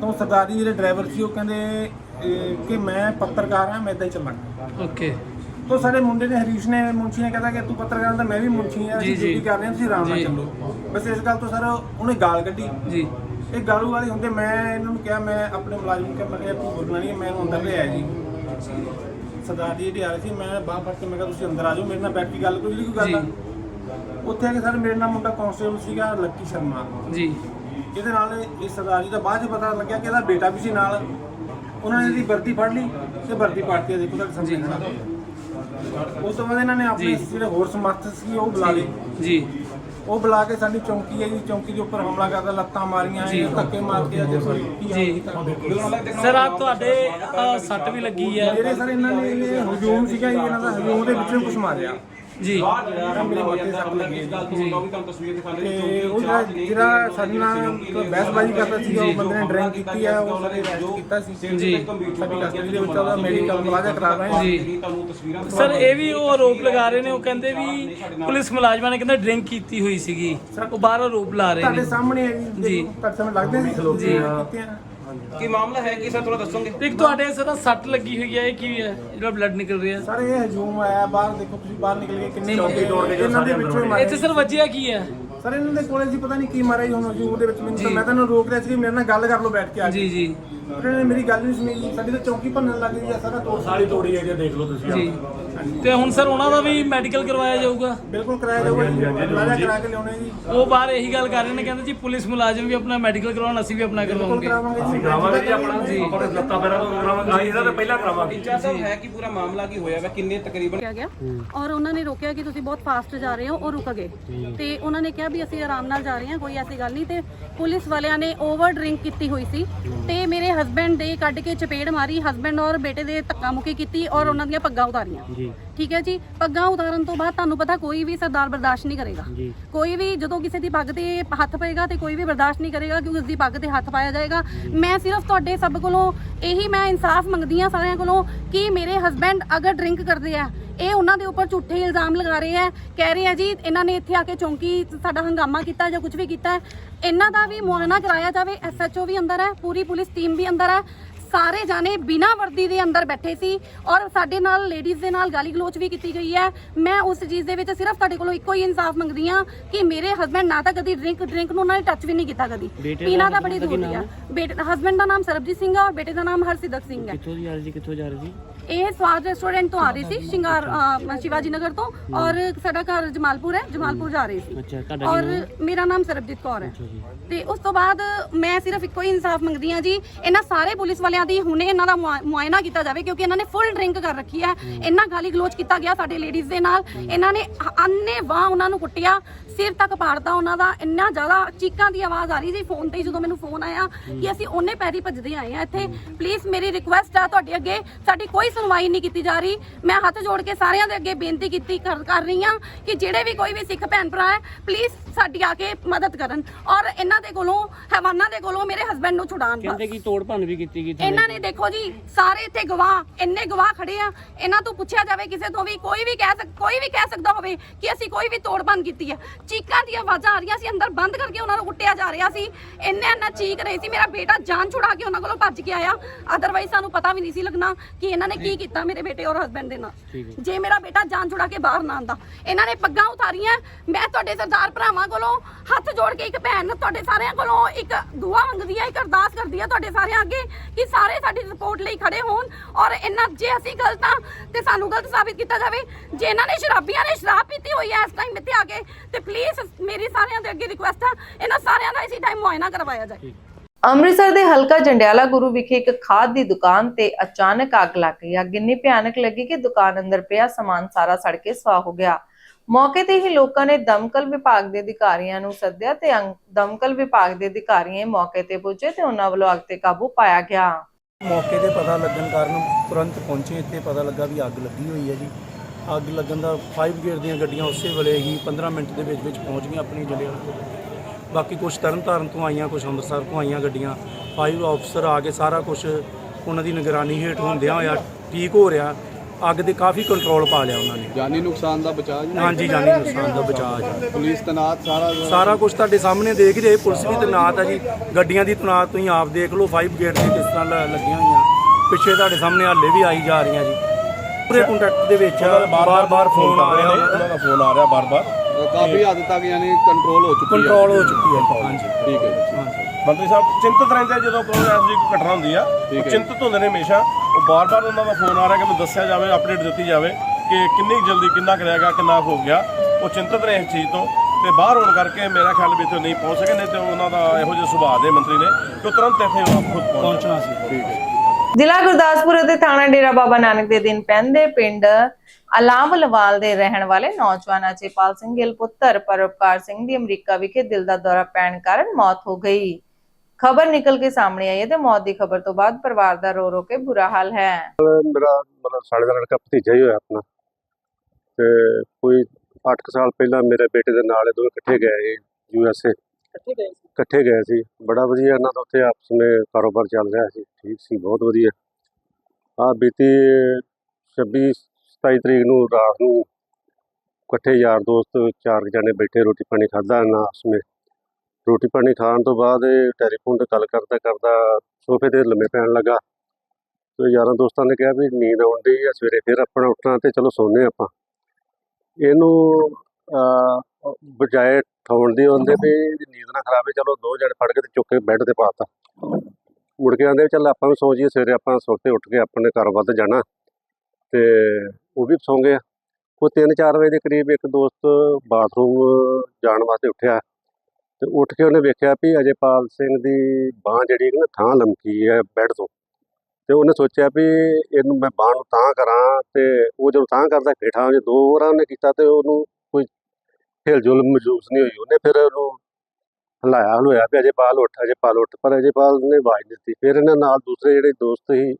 ਤਾਂ ਉਹ ਸਰਦਾਰ ਜੀ ਜਿਹੜੇ ਡਰਾਈਵਰ ਸੀ ਉਹ ਕਹਿੰਦੇ ਅਹ, ਕਿ ਮੈਂ ਪੱਤਰਕਾਰ ਹਾਂ ਮੈਂ ਇਦਾਂ ਹੀ ਚੱਲਾਂਗਾ ਓਕੇ। ਤੋ ਸਾਡੇ ਮੁੰਡੇ ਨੇ ਹਰੀਸ਼ ਨੇ ਮੁੰਸ਼ੀ ਨੇ ਕਹਿੰਦਾ ਕਿ ਤੂੰ ਪੱਤਰਕਾਰ ਤਾਂ ਮੈਂ ਵੀ ਮੁੰਸ਼ੀ ਹਾਂ ਜੀ, ਅਸੀਂ ਜੀ। ਡਿਊਟੀ ਕਰ ਰਹੇ ਹਾਂ ਤੁਸੀਂ ਆਰਾਮ ਨਾਲ ਜੀ। ਚੱਲੋ। ਬਸ ਇਸ ਗੱਲ ਤੋਂ ਸਰ ਉਹਨੇ ਗਾਲ ਕੱਢੀ। ਜੀ। ਇਹ ਗਾਲੂ ਵਾਲੇ ਹੁੰਦੇ ਮੈਂ ਇਹਨਾਂ ਨੂੰ ਕਿਹਾ ਮੈਂ ਆਪਣੇ ਮੁਲਾਜ਼ਮ ਨੂੰ ਕਿਹਾ ਮੈਂ ਕਿਹਾ ਤੂੰ ਬੋਲਣਾ ਨਹੀਂ ਮੈਂ ਅੰਦਰ ਲਿਆਇਆ ਜੀ ਸਰਦਾਰ ਜੀ ਜਿਹੜੇ ਆ ਰਹੇ ਸੀ ਮੈਂ ਬਾਹਰ ਫੜ ਕੇ ਮੈਂ ਕਿਹਾ ਤੁਸੀਂ ਅੰਦਰ ਆ ਜਾਓ ਮੇਰੇ ਨਾਲ ਬੈਠ ਕੇ ਗੱਲ ਕੋਈ ਜਿਹੜੀ ਕੋਈ ਗੱਲ ਆ? ਉੱਥੇ ਆ ਕੇ ਸਰ ਮੇਰੇ ਨਾਲ ਮੁੰਡਾ ਕਾਂਸਟੇਬਲ ਸੀਗਾ ਲੱਕੀ ਸ਼ਰਮਾ। ਜੀ। ਇਹਦੇ ਨਾਲ ਇਹ ਸਰਦਾਰ ਜੀ ਦਾ ਬਾਅਦ ਚ ਪਤਾ ਲੱਗਿਆ ਕਿ ਇਹਦਾ ਬੇਟਾ ਵੀ ਸੀ ਨਾਲ। ਉਹਨਾਂ ਨੇ ਇਹਦੀ ਵਰਦੀ ਫੜ ਲਈ ਤੇ ਵਰਦੀ ਪਾੜਤੀ ਦੇਖੋ ਤੁਹਾਡੇ ਸਾਹਮਣੇ ਉਸ ਤੋਂ ਬਾਅਦ ਇਹਨਾਂ ਨੇ ਆਪਣੇ। ਜਿਹੜੇ ਹੋਰ ਸਮਰਥਕ ਸੀ ਉਹ ਬੁਲਾ ਲਏ। ਜੀ। ਉਹ ਬੁਲਾ ਕੇ ਸਾਡੀ ਚੌਂਕੀ ਹੈ ਜੀ ਚੌਂਕੀ ਦੇ ਉੱਪਰ ਹਮਲਾ ਕਰਦਾ ਲੱਤਾਂ ਮਾਰੀਆਂ ਜੀ। ਧੱਕੇ ਮਾਰ ਕੇ ਅੱਜ ਕੋਈ ਜੀ। ਸਰ ਆ ਤੁਹਾਡੇ ਅ, ਸੱਟ ਵੀ ਲੱਗੀ ਹੈ ਮੇਰੇ ਸਰ ਇਹਨਾਂ ਨੇ ਇਹ ਹਜੂਮ ਸੀਗਾ ਜੀ ਇਹਨਾਂ ਦਾ ਹਜੂਮ ਦੇ ਵਿੱਚੋਂ ਕੁਝ ਮਾਰਿਆ ਜੀ। ਜਿਹੜਾ ਮੇਰੇ ਮੱਥੇ ਸੱਟ ਲੱਗੀ ਹੈ ਜੀ। ਤੇ ਉਹ ਜਿਹੜਾ ਜਿਹੜਾ ਸਾਡੇ ਨਾਲ ਬਹਿਸਬਾਜ਼ੀ ਕਰਦਾ ਸੀਗਾ ਉਹ ਬੰਦੇ ਨੇ ਡਰਿੰਕ ਕੀਤੀ ਹੈ ਉਹ ਸਾਰੇ ਅਰੈਸਟ ਕੀਤਾ ਸੀ। ਜੀ। ਸਾਡੀ ਕਸਟਡੀ ਦੇ ਵਿੱਚ ਉਹਦਾ ਮੈਡੀਕਲ ਮੁਲਾਜ਼ਾ ਕਰਾ ਰਹੇ ਹਾਂ। ਜੀ। ਸਰ ਇਹ ਵੀ ਉਹ ਆਰੋਪ ਲਗਾ ਰਹੇ ਨੇ ਉਹ ਕਹਿੰਦੇ ਵੀ ਪੁਲਿਸ ਮੁਲਾਜ਼ਮਾਂ ਨੇ ਕਹਿੰਦਾ ਡਰਿੰਕ ਕੀਤੀ ਹੋਈ ਸੀਗੀ। ਉਹ ਬਾਹਰ ਆਰੋਪ ਲਾ ਰਹੇ ਤੁਹਾਡੇ ਨੇ। ਸਾਹਮਣੇ ਹੈ ਜੀ ਲੱਗਦੇ ਸੀ ਜੀ। ਕੀ ਮਾਮਲਾ ਹੈ? ਕੀ ਸਰ ਥੋੜਾ ਦੱਸੋਗੇ? ਇੱਕ ਤੁਹਾਡੇ ਸਰ ਸੱਟ ਲੱਗੀ ਹੋਈ ਹੈ ਇਹ ਕੀ ਹੈ? ਜਿਹੜਾ ਬਲੱਡ ਨਿਕਲ ਰਿਹਾ ਸਰ ਇਹ ਹਜੂਮ ਆਇਆ ਬਾਹਰ ਦੇਖੋ ਤੁਸੀਂ ਬਾਹਰ ਨਿਕਲ ਕੇ ਕਿੰਨੇ ਚੌਕੀ ਤੋੜ ਕੇ ਇਹਨਾਂ ਦੇ ਵਿੱਚੋਂ ਮਾਰੇ ਇੱਥੇ ਸਰ ਵੱਜਿਆ ਕੀ ਹੈ? ਸਰ ਇਹਨਾਂ ਦੇ ਕੋਲੇ ਜੀ ਪਤਾ ਨਹੀਂ ਕੀ ਮਾਰਿਆ ਜੀ ਹੁਣ ਹਜੂਮ ਦੇ ਵਿੱਚ ਮੈਨੂੰ ਤਾਂ ਮੈਂ ਤਾਂ ਇਹਨੂੰ ਰੋਕ ਰਿਹਾ ਸੀ ਕਿ ਮੇਰੇ ਨਾਲ ਗੱਲ ਕਰ ਲਓ ਬੈਠ ਕੇ ਆ ਜੀ ਜੀ। ਪਰ ਇਹਨਾਂ ਨੇ ਮੇਰੀ ਗੱਲ ਨਹੀਂ ਸੁਣੀ ਸਾਡੀ ਤਾਂ ਚੌਕੀ ਭੰਨਣ ਲੱਗ ਗਈ ਆ ਸਾਰਾ ਤੋੜ ਸਾਰੀ ਤੋੜੀ ਹੈ ਜੀ ਦੇਖ ਲਓ ਤੁਸੀਂ ਜੀ। ਤੇ ਹੁਣ ਸਰ ਉਹਨਾਂ ਦਾ ਵੀ ਮੈਡੀਕਲ ਕਰਵਾਇਆ ਜਾਊਗਾ? ਬਿਲਕੁਲ ਕਰਾਇਆ ਜਾਊਗਾ ਜੀ ਇਲਾਜ ਕਰਾ ਕੇ ਲਿਆਉਣੇ ਜੀ। ਉਹ ਬਾਹਰ ਇਹੀ ਗੱਲ ਕਰ ਰਹੇ ਨੇ ਕਹਿੰਦੇ ਜੀ ਪੁਲਿਸ ਮੁਲਾਜ਼ਮ ਵੀ ਆਪਣਾ ਮੈਡੀਕਲ ਕਰਵਾਉਣ ਅਸੀਂ ਵੀ ਆਪਣਾ ਕਰਵਾਉਂਗੇ। ਕਰਾਵਾਂਗੇ ਜੀ। ਕਰਾਵਾਂਗੇ ਜੀ ਆਪਣਾ ਜੀ। ਇੰਚਾ ਸਾਹਿਬ ਹੈ ਕਿ ਪੂਰਾ ਮਾਮਲਾ ਕੀ ਹੋਇਆ ਵਾ ਕਿੰਨੇ ਤਕਰੀਬਨ? ਕਿਹਾ ਗਿਆ। ਔਰ ਉਹਨਾਂ ਨੇ ਰੋਕਿਆ ਕਿ ਤੁਸੀਂ ਬਹੁਤ ਫਾਸਟ ਜਾ ਰਹੇ ਹੋ ਉਹ ਰੁਕ ਗਏ। ਤੇ ਉਹਨਾਂ ਨੇ ਕਿਹਾ ਵੀ ਅਸੀਂ ਆਰਾਮ ਨਾਲ ਜਾ ਰਹੇ ਹਾਂ ਕੋਈ ਐਸੀ ਗੱਲ ਨਹੀਂ। ਤੇ ਪੁਲਿਸ ਵਾਲਿਆਂ ਨੇ ਓਵਰ ਡਰਿੰਕ ਕੀਤੀ ਹੋਈ ਸੀ। ਤੇ ਮੇਰੇ ਹਸਬੰਡ ਦੇ ਕੱਢ ਕੇ ਚਪੇੜ ਮਾਰੀ ਹਸਬੰਡ ਔਰ ਬੇਟੇ ਦੇ ਧੱਕਾ ਮੁੱਕੀ ਕੀਤੀ ਔਰ ਉਹਨਾਂ ਦੀਆਂ ਪੱਗਾਂ ਉਤਾਰੀਆਂ। ਠੀਕ ਹੈ ਜੀ? ਪੱਗਾਂ ਉਤਾਰਨ ਤੋਂ ਬਾਅਦ ਤੁਹਾਨੂੰ ਪਤਾ ਕੋਈ ਵੀ ਸਰਦਾਰ ਬਰਦਾਸ਼ਤ ਨਹੀਂ ਕਰੇਗਾ। ਕੋਈ ਵੀ ਜਦੋਂ ਕਿਸੇ ਦੀ ਪੱਗ ਤੇ ਹੱਥ ਪਏਗਾ ਤੇ ਕੋਈ ਵੀ ਬਰਦਾਸ਼ਤ ਨਹੀਂ ਕਰੇਗਾ ਕਿਉਂਕਿ ਉਸ ਦੀ ਪੱਗ ਤੇ ਹੱਥ ਪਾਇਆ ਜਾਏਗਾ। ਮੈਂ ਸਿਰਫ ਤੁਹਾਡੇ ਸਭ ਕੋਲੋਂ ਇਹੀ ਮੈਂ ਇਨਸਾਫ ਮੰਗਦੀ ਹਾਂ ਸਾਰਿਆਂ ਕੋਲੋਂ ਕਿ ਮੇਰੇ ਹਸਬੰਡ ਅਗਰ ਡਰਿੰਕ ਕਰਦੇ ਆ ਇਹ ਉਹਨਾਂ ਦੇ ਉੱਪਰ ਝੂਠੇ ਇਲਜ਼ਾਮ ਲਗਾ ਰਹੇ ਆ ਕਹਿ ਰਹੇ ਆ ਜੀ ਇਹਨਾਂ ਨੇ ਇੱਥੇ ਆ ਕੇ ਚੌਂਕੀ ਸਾਡਾ ਹੰਗਾਮਾ ਕੀਤਾ ਜਾਂ ਕੁਝ ਵੀ ਕੀਤਾ। ਇਹਨਾਂ ਦਾ ਵੀ ਮੁਆਇਨਾ ਕਰਾਇਆ ਜਾਵੇ ਐਸਐਚਓ ਵੀ ਅੰਦਰ ਹੈ ਪੂਰੀ ਪੁਲਿਸ ਟੀਮ ਵੀ ਅੰਦਰ ਹੈ। ਸਾਰੇ ਜਾਣੇ ਬਿਨਾਂ ਵਰਦੀ ਦੇ ਅੰਦਰ ਬੈਠੇ ਸੀ ਔਰ ਸਾਡੇ ਨਾਲ ਲੇਡੀਜ਼ ਦੇ ਨਾਲ ਗਾਲੀ ਗਲੋਚ ਵੀ ਕੀਤੀ ਗਈ ਹੈ। ਮੈਂ ਉਸ ਚੀਜ਼ ਦੇ ਵਿੱਚ ਸਿਰਫ ਤੁਹਾਡੇ ਕੋਲੋਂ ਇੱਕੋ ਹੀ ਇਨਸਾਫ ਮੰਗਦੀ ਆ ਕਿ ਮੇਰੇ ਹਸਬੰਡ ਨਾ ਤਾਂ ਕਦੀ ਡਰਿੰਕ ਡਰਿੰਕ ਨੂੰ ਉਹਨਾਂ ਨੇ ਟੱਚ ਵੀ ਨਹੀਂ ਕੀਤਾ ਕਦੀ। ਪੀਣਾ ਤਾਂ ਬੜੀ ਦੂਰ ਦੀ ਆ। ਬੇਟੇ ਹਸਬੰਡ ਦਾ ਨਾਮ ਸਰਬਜੀਤ ਸਿੰਘ ਹੈ ਔਰ ਬੇਟੇ ਦਾ ਨਾਮ ਹਰਸਿਦਕ ਸਿੰਘ ਹੈ। ਕਿੱਥੋਂ ਜਾ ਰਹੀ ਸੀ ਕਿੱਥੋਂ ਜਾ ਰਹੀ ਸੀ? ਇਹ ਸਵਾਦ ਰੈਸਟੋਰੈਂਟ ਤੋਂ ਆ ਰਹੀ ਸੀ ਸ਼ਿੰਗਾਰ ਅ, ਸ਼ਿਵਾਜੀ ਨਗਰ ਤੋਂ ਔਰ ਸਾਡਾ ਘਰ ਜਮਾਲਪੁਰ ਹੈ ਜਮਾਲਪੁਰ ਜਾ ਰਹੀ ਸੀ। ਅੱਛਾ ਤੁਹਾਡਾ ਔਰ ਮੇਰਾ ਨਾਮ ਸਰਬਜੀਤ ਕੌਰ ਹੈ। ਤੇ ਉਸ ਤੋਂ ਬਾਅਦ ਮੈਂ ਸਿਰਫ ਇੱਕੋ ਹੀ ਇਨਸਾਫ ਮੰਗਦੀ ਹਾਂ ਜੀ ਇਹਨਾਂ ਸਾਰੇ ਪੁਲਿਸ ਵਾਲਿਆਂ ਦੀ ਹੁਣੇ ਇਹਨਾਂ ਦਾ ਮੁਆ- ਮੁਆਇਨਾ ਕੀਤਾ ਜਾਵੇ ਕਿਉਂਕਿ ਇਹਨਾਂ ਨੇ ਫੁੱਲ ਡਰਿੰਕ ਕਰ ਰੱਖੀ ਹੈ। ਇਹਨਾਂ ਗਾਲੀ ਗਲੋਚ ਕੀਤਾ ਗਿਆ ਸਾਡੇ ਲੇਡੀਜ਼ ਦੇ ਨਾਲ। ਇਹਨਾਂ ਨੇ ਅੰਨੇ ਵਾਹ ਉਹਨਾਂ ਨੂੰ ਕੁੱਟਿਆ ਸਿਰ ਤੱਕ ਪਾੜਦਾ ਉਹਨਾਂ ਦਾ ਇੰਨਾ ਜ਼ਿਆਦਾ ਚੀਕਾਂ ਦੀ ਆਵਾਜ਼ ਆ ਰਹੀ ਸੀ ਫੋਨ ਤੇ ਹੀ ਜਦੋਂ ਮੈਨੂੰ ਫੋਨ ਆਇਆ ਕਿ ਅਸੀਂ ਉਹਨੇ ਪੈਰੀ ਭੱਜਦੇ ਆਏ ਆ ਇੱਥੇ। ਪਲੀਜ਼ ਮੇਰੀ ਰਿਕੁਐਸਟ ਆ ਤੁਹਾਡੇ ਅੱਗੇ ਸਾਡੀ ਕੋਈ ਸੁਣਵਾਈ ਨਹੀਂ ਕੀਤੀ ਜਾ ਰਹੀ। ਮੈਂ ਹੱਥ ਜੋੜ ਕੇ ਸਾਰਿਆਂ ਦੇ ਅੱਗੇ ਬੇਨਤੀ ਕੀਤੀ ਕਰ ਕਰ ਰਹੀ ਹਾਂ ਕਿ ਜਿਹੜੇ ਵੀ ਕੋਈ ਵੀ ਸਿੱਖ ਭੈਣ ਭਰਾ ਹੈ ਪਲੀਜ਼ ਸਾਡੀ ਆ ਕੇ ਮਦਦ ਕਰਨ ਔਰ ਇਹਨਾਂ ਦੇ ਕੋਲੋਂ ਹੈਵਾਨਾਂ ਦੇ ਕੋਲੋਂ ਮੇਰੇ ਹਸਬੰਡ ਨੂੰ ਛੁਡਾਉਣ ਬਸ। ਕਹਿੰਦੇ ਕਿ ਤੋੜ ਭੰਨ ਵੀ ਕੀਤੀ ਗਈ ਇਹਨਾਂ ਨੇ ਦੇਖੋ ਜੀ ਸਾਰੇ ਇੱਥੇ ਗਵਾਹ ਇੰਨੇ ਗਵਾਹ ਖੜੇ ਆ ਇਹਨਾਂ ਤੋਂ ਪੁੱਛਿਆ ਜਾਵੇ ਕਿਸੇ ਤੋਂ ਵੀ ਕੋਈ ਵੀ ਕਹਿ ਸਕ ਕੋਈ ਵੀ ਕਹਿ ਸਕਦਾ ਹੋਵੇ ਕਿ ਅਸੀਂ ਕੋਈ ਵੀ ਤੋੜਬੰਦ ਕੀਤੀ ਹੈ। ਚੀਕਾਂ ਦੀਆਂ ਆਵਾਜ਼ਾਂ ਆ ਰਹੀਆਂ ਸੀ ਅੰਦਰ ਬੰਦ ਕਰਕੇ ਉਹਨਾਂ ਨੂੰ ਕੁੱਟਿਆ ਜਾ ਰਿਹਾ ਸੀ। ਇੰਨੇ ਇੰਨਾ ਚੀਕ ਰਹੇ ਸੀ ਮੇਰਾ ਬੇਟਾ ਜਾਨ ਛੁਡਾ ਕੇ ਉਹਨਾਂ ਕੋਲੋਂ ਭੱਜ ਕੇ ਆਇਆ। ਅਦਰਵਾਈਜ਼ ਸਾਨੂੰ ਪਤਾ ਵੀ ਨਹੀਂ ਸੀ ਲੱਗਣਾ ਕਿ ਇਹਨਾਂ ਨੇ ਕੀ ਕੀਤਾ ਮੇਰੇ ਬੇਟੇ ਔਰ ਹਸਬੰਡ ਦੇ ਨਾਲ? ਜੇ ਮੇਰਾ ਬੇਟਾ ਜਾਨ ਛੁਡਾ ਕੇ ਬਾਹਰ ਨਾ ਆਂਦਾ ਇਹਨਾਂ ਨੇ ਪੱਗਾਂ ਉਤਾਰੀਆਂ ਮੈਂ ਤੁਹਾਡੇ ਸਰਦਾਰ ਭਰਾਵਾਂ ਕੋਲੋਂ ਹੱਥ ਜੋੜ ਕੇ ਇੱਕ ਭੈਣ ਤੁਹਾਡੇ ਸਾਰਿਆਂ ਕੋਲੋਂ ਇੱਕ ਦੁਆ ਮੰਗਦੀ ਹੈ ਇੱਕ ਅਰਦਾਸ ਕਰਦੀ ਹੈ ਤੁਹਾਡੇ ਸਾਰਿਆਂ ਅੱਗੇ ਕਿ ਸਾਰੇ ਸਾਡੀ ਸਪੋਰਟ ਲਈ ਖੜੇ ਹੋਣ ਔਰ ਇਹਨਾਂ ਜੇ ਅਸੀਂ ਗਲਤ ਹਾਂ ਤੇ ਸਾਨੂੰ ਗਲਤ ਸਾਬਿਤ ਕੀਤਾ ਜਾਵੇ। ਜੇ ਇਹਨਾਂ ਨੇ ਸ਼ਰਾਬੀਆਂ ਨੇ ਸ਼ਰਾਬ ਪੀਤੀ ਹੋਈ ਹੈ ਇਸ ਟਾਈਮ ਇੱਥੇ ਆ ਕੇ ਤੇ ਪਲੀਜ਼ ਮੇਰੀ ਸਾਰਿਆਂ ਦੇ ਅੱਗੇ ਰਿਕੁਐਸਟ ਹੈ ਇਹਨਾਂ ਸਾਰਿਆਂ ਦਾ ਇਸੇ ਟਾਈਮ ਮੁਆਇਨਾ ਕਰਵਾਇਆ ਜਾਏ। ਅੰਮ੍ਰਿਤਸਰ ਦੇ ਹਲਕਾ ਜੰਡਿਆਲਾ ਗੁਰੂ ਵਿਖੇ ਇੱਕ ਖਾਦ ਦੀ ਦੁਕਾਨ ਤੇ ਅਚਾਨਕ ਅੱਗ ਲੱਗ ਗਈ। ਅੱਗ ਇੰਨੀ ਭਿਆਨਕ ਲੱਗੀ ਕਿ ਦੁਕਾਨ ਅੰਦਰ ਪਿਆ ਸਮਾਨ ਸਾਰਾ ਸੜ ਕੇ ਸੁਆਹ ਹੋ ਗਿਆ। ਮੌਕੇ ਤੇ ਹੀ ਲੋਕਾਂ ਨੇ ਦਮਕਲ ਵਿਭਾਗ ਦੇ ਅਧਿਕਾਰੀਆਂ ਨੂੰ ਸੱਦਿਆ ਤੇ ਦਮਕਲ ਵਿਭਾਗ ਦੇ ਅਧਿਕਾਰੀਆਂ ਮੌਕੇ ਤੇ ਪੁੱਜੇ ਤੇ ਉਹਨਾਂ ਵੱਲੋਂ ਅੱਗ ਤੇ ਕਾਬੂ ਪਾਇਆ ਗਿਆ। ਮੌਕੇ ਤੇ ਪਤਾ ਲੱਗਣ ਕਾਰਨ ਤੁਰੰਤ ਪਹੁੰਚੇ ਇੱਥੇ ਪਤਾ ਲੱਗਾ ਵੀ ਅੱਗ ਲੱਗੀ ਹੋਈ ਹੈ ਜੀ। ਅੱਗ ਲੱਗਣ ਦਾ 5 ਗੇਅਰ ਦੀਆਂ ਗੱਡੀਆਂ ਉਸੇ ਵੇਲੇ ਹੀ 15 ਮਿੰਟ ਦੇ ਵਿੱਚ ਵਿੱਚ ਪਹੁੰਚ ਗਈਆਂ ਆਪਣੀ ਜੰਡਿਆਲਾ ਬਾਕੀ ਕੁਝ ਤਰਨਤਾਰਨ ਤੋਂ ਆਈਆਂ ਕੁਝ ਅੰਮ੍ਰਿਤਸਰ ਤੋਂ ਆਈਆਂ ਗੱਡੀਆਂ ਫਾਈਵ ਆਫਸਰ ਆ ਕੇ ਸਾਰਾ ਕੁਝ ਉਹਨਾਂ ਦੀ ਨਿਗਰਾਨੀ ਹੇਠ ਹੁੰਦਿਆਂ ਹੋਇਆ ਠੀਕ ਹੋ ਰਿਹਾ ਅੱਗ ਦੇ ਕਾਫੀ ਕੰਟਰੋਲ ਪਾ ਲਿਆ ਉਹਨਾਂ ਨੇ। ਜਾਨੀ ਨੁਕਸਾਨ ਦਾ ਬਚਾਅ ਜੀ? ਹਾਂਜੀ ਜਾਨੀ ਨੁਕਸਾਨ ਦਾ ਬਚਾਅ ਜੀ। ਪੁਲਿਸ ਤਨਾਤ ਸਾਰਾ ਸਾਰਾ ਕੁਝ ਤੁਹਾਡੇ ਸਾਹਮਣੇ ਦੇਖ ਰਹੇ ਪੁਲਿਸ ਵੀ ਤੈਨਾਤ ਹੈ ਜੀ। ਗੱਡੀਆਂ ਦੀ ਤੈਨਾਤ ਤੁਸੀਂ ਆਪ ਦੇਖ ਲਓ 5 ਗੇਟ ਦੀ ਕਿਸ ਤਰ੍ਹਾਂ ਲੱਗੀਆਂ ਹੋਈਆਂ। ਪਿੱਛੇ ਤੁਹਾਡੇ ਸਾਹਮਣੇ ਹਾਲੇ ਵੀ ਆਈ ਜਾ ਰਹੀਆਂ ਜੀ। ਪੂਰੇ ਕੰਟੈਕਟ ਦੇ ਵਿੱਚ ਬਾਰ-ਬਾਰ ਫੋਨ ਆ ਰਿਹਾ ਉਹਨਾਂ ਦਾ। ਫੋਨ ਆ ਰਿਹਾ ਬਾਰ-ਬਾਰ। ਕਾਫੀ ਹੱਦ ਤੱਕ ਯਾਨੀ ਕੰਟਰੋਲ ਹੋ ਚੁੱਕੀ ਹੈ ਕੰਟਰੋਲ ਹੋ ਚੁੱਕੀ ਹੈ ਹਾਂਜੀ ਠੀਕ ਹੈ ਜੀ। ਹਾਂਜੀ। ਮੰਤਰੀ ਸਾਹਿਬ ਚਿੰਤਤ ਰਹਿੰਦੇ ਜਦੋਂ ਕੋਈ ਐਸੀ ਕੋਈ ਘਟਨਾ ਹੁੰਦੀ ਆ ਉਹ। ਚਿੰਤਤ ਹੁੰਦੇ ਨੇ ਹਮੇਸ਼ਾ। ਉਹ ਬਾਰ-ਬਾਰ ਉਹਨਾਂ ਦਾ ਫੋਨ ਆ ਰਿਹਾ ਕਿ ਮੈਨੂੰ ਦੱਸਿਆ ਜਾਵੇ ਅਪਡੇਟ ਦਿੱਤੀ ਜਾਵੇ ਕਿ ਕਿੰਨੀ ਜਲਦੀ ਕਿੰਨਾ ਕੁ ਰਹਿ ਗਿਆ ਕਿੰਨਾ ਹੋ ਗਿਆ। ਉਹ ਚਿੰਤਤ ਰਹੇ ਇਸ ਚੀਜ਼ ਤੋਂ ਤੇ ਬਾਹਰ ਹੋਣ ਕਰਕੇ ਮੇਰਾ ਖਿਆਲ ਵੀ ਇੱਥੇ ਨਹੀਂ ਪਹੁੰਚ ਸਕੇ ਨਹੀਂ ਤੇ ਉਹਨਾਂ ਦਾ ਇਹੋ ਜਿਹੇ ਸੁਭਾਅ ਦੇ ਮੰਤਰੀ ਨੇ ਕਿ ਤੁਰੰਤ ਇੱਥੇ ਉਹ ਖੁਦ ਪਹੁੰਚ ਪਹੁੰਚਣਾ ਸੀ। ਠੀਕ ਹੈ। ਜ਼ਿਲ੍ਹਾ ਗੁਰਦਾਸਪੁਰ ਅਤੇ ਥਾਣਾ ਡੇਰਾ ਬਾਬਾ ਨਾਨਕ ਦੇ ਦਿਨ ਪੈਂਦੇ ਪਿੰਡ ਅਲਾਮਲਵਾਲ ਦੇ ਰਹਿਣ ਵਾਲੇ ਨੌਜਵਾਨ ਅਜੇਪਾਲ ਸਿੰਘ ਗਿੱਲ ਪੁੱਤਰ ਪਰਉਪਕਾਰ ਸਿੰਘ ਦੀ ਅਮਰੀਕਾ ਵਿਖੇ ਦਿਲ ਦਾ ਦੌਰਾ ਪੈਣ ਕਾਰਨ ਮੌਤ ਹੋ ਗਈ। ਖਬਰ ਨਿਕਲ ਕੇ ਸਾਹਮਣੇ ਆਈ ਹੈ ਤੇ ਮੌਤ ਦੀ ਖਬਰ ਤੋਂ ਬਾਅਦ ਪਰਿਵਾਰ ਦਾ ਰੋ ਰੋ ਕੇ ਬੁਰਾ ਹਾਲ ਹੈ। ਮੇਰਾ ਮਤਲਬ ਸਾਲੇ ਦਾ ਲੜਕਾ ਭਤੀਜਾ ਹੀ ਹੋਇਆ ਆਪਣਾ। ਤੇ ਕੋਈ 8 ਸਾਲ ਪਹਿਲਾਂ ਮੇਰੇ ਬੇਟੇ ਦੇ ਨਾਲ ਦੋਵੇਂ ਇਕੱਠੇ ਗਏ ਯੂ ਐਸ ਏ। ਇਕੱਠੇ ਗਏ ਸੀ? ਬੜਾ ਵਧੀਆ ਇਹਨਾਂ ਦਾ ਉੱਥੇ ਆਪਸ ਵਿੱਚ ਕਾਰੋਬਾਰ ਚੱਲ ਰਿਹਾ ਸੀ। ਠੀਕ ਸੀ, ਬਹੁਤ ਵਧੀਆ। ਆ ਬੀਤੀ 26 27 ਤਰੀਕ ਨੂੰ ਰਾਤ ਨੂੰ ਇਕੱਠੇ ਯਾਰ ਦੋਸਤ ਚਾਰ ਕੁ ਜਣੇ ਬੈਠੇ, ਰੋਟੀ ਪਾਣੀ ਖਾਧਾ ਨਾ ਆਪਸ ਵਿੱਚ। ਰੋਟੀ ਪਾਣੀ ਖਾਣ ਤੋਂ ਬਾਅਦ ਇਹ ਟੈਲੀਫੋਨ ਤੇ ਗੱਲ ਕਰਦਾ ਕਰਦਾ ਸੋਫੇ ਤੇ ਲੰਮੇ ਪੈਣ ਲੱਗਾ। ਤੇ ਯਾਰਾਂ ਦੋਸਤਾਂ ਨੇ ਕਿਹਾ ਵੀ ਨੀਂਦ ਆਉਂਦੀ ਆ, ਸਵੇਰੇ ਫਿਰ ਆਪਣਾ ਉੱਠਣਾ ਤੇ ਚਲੋ ਸੌਂਦੇ ਆਪਾਂ। ਇਹਨੂੰ ਬਜਾਏ ਠਾਉਣ ਦੀ ਹੁੰਦੇ ਵੀ ਇਹਦੀ ਨੀਂਦ ਨਾ ਖਰਾਬ ਹੈ ਚਲੋ ਦੋ ਜਣੇ ਫੜ ਕੇ ਤੇ ਚੁੱਕ ਕੇ ਬੈੱਡ ਤੇ ਪਾਤਾ। ਮੁੜ ਕੇ ਆਂਦੇ ਚੱਲ ਆਪਾਂ ਵੀ ਸੌਂ ਜੀਏ ਸਵੇਰੇ ਆਪਾਂ ਸੁੱਤੇ ਉੱਠ ਕੇ ਆਪਣੇ ਘਰ ਵੱਲ ਜਾਣਾ। ਤੇ ਉਹ ਵੀ ਸੌਂ ਗਏ। ਉਹ 3-4 ਵਜੇ ਦੇ ਕਰੀਬ ਇੱਕ ਦੋਸਤ ਬਾਥਰੂਮ ਜਾਣ ਵਾਸਤੇ ਉੱਠਿਆ। ਤੇ ਉੱਠ ਕੇ ਉਹਨੇ ਵੇਖਿਆ ਵੀ ਅਜੇਪਾਲ ਸਿੰਘ ਦੀ ਬਾਹ ਜਿਹੜੀ ਨਾ, ਥਾਂ ਲਮਕੀ ਹੈ ਬੈੱਡ ਤੋਂ। ਤੇ ਉਹਨੇ ਸੋਚਿਆ ਵੀ ਇਹਨੂੰ ਮੈਂ ਬਾਹ ਨੂੰ ਤਾਂ ਕਰਾਂ ਤੇ ਉਹ ਜਦੋਂ ਤਾਂ ਕਰਦਾ, ਹੇਠਾਂ ਜੇ ਦੋ ਵਾਰਾਂ ਉਹਨੇ ਕੀਤਾ ਤੇ ਉਹਨੂੰ ਹਿਲ ਜੁਲ ਮਹਿਸੂਸ ਨਹੀਂ ਹੋਈ। ਉਹਨੇ ਫਿਰ ਉਹਨੂੰ ਹਿਲਾਇਆ, ਹਲੋਇਆ ਵੀ ਅਜੇ ਪਾਲ ਉੱਠ, ਅਜੇ ਪਾਲ ਉੱਠ, ਪਰ ਅਜੇ ਪਾਲ ਨੇ ਆਵਾਜ਼ ਨਹੀਂ ਦਿੱਤੀ। ਫਿਰ ਇਹਨਾਂ ਨਾਲ ਦੂਸਰੇ ਜਿਹੜੇ ਦੋਸਤ ਸੀ,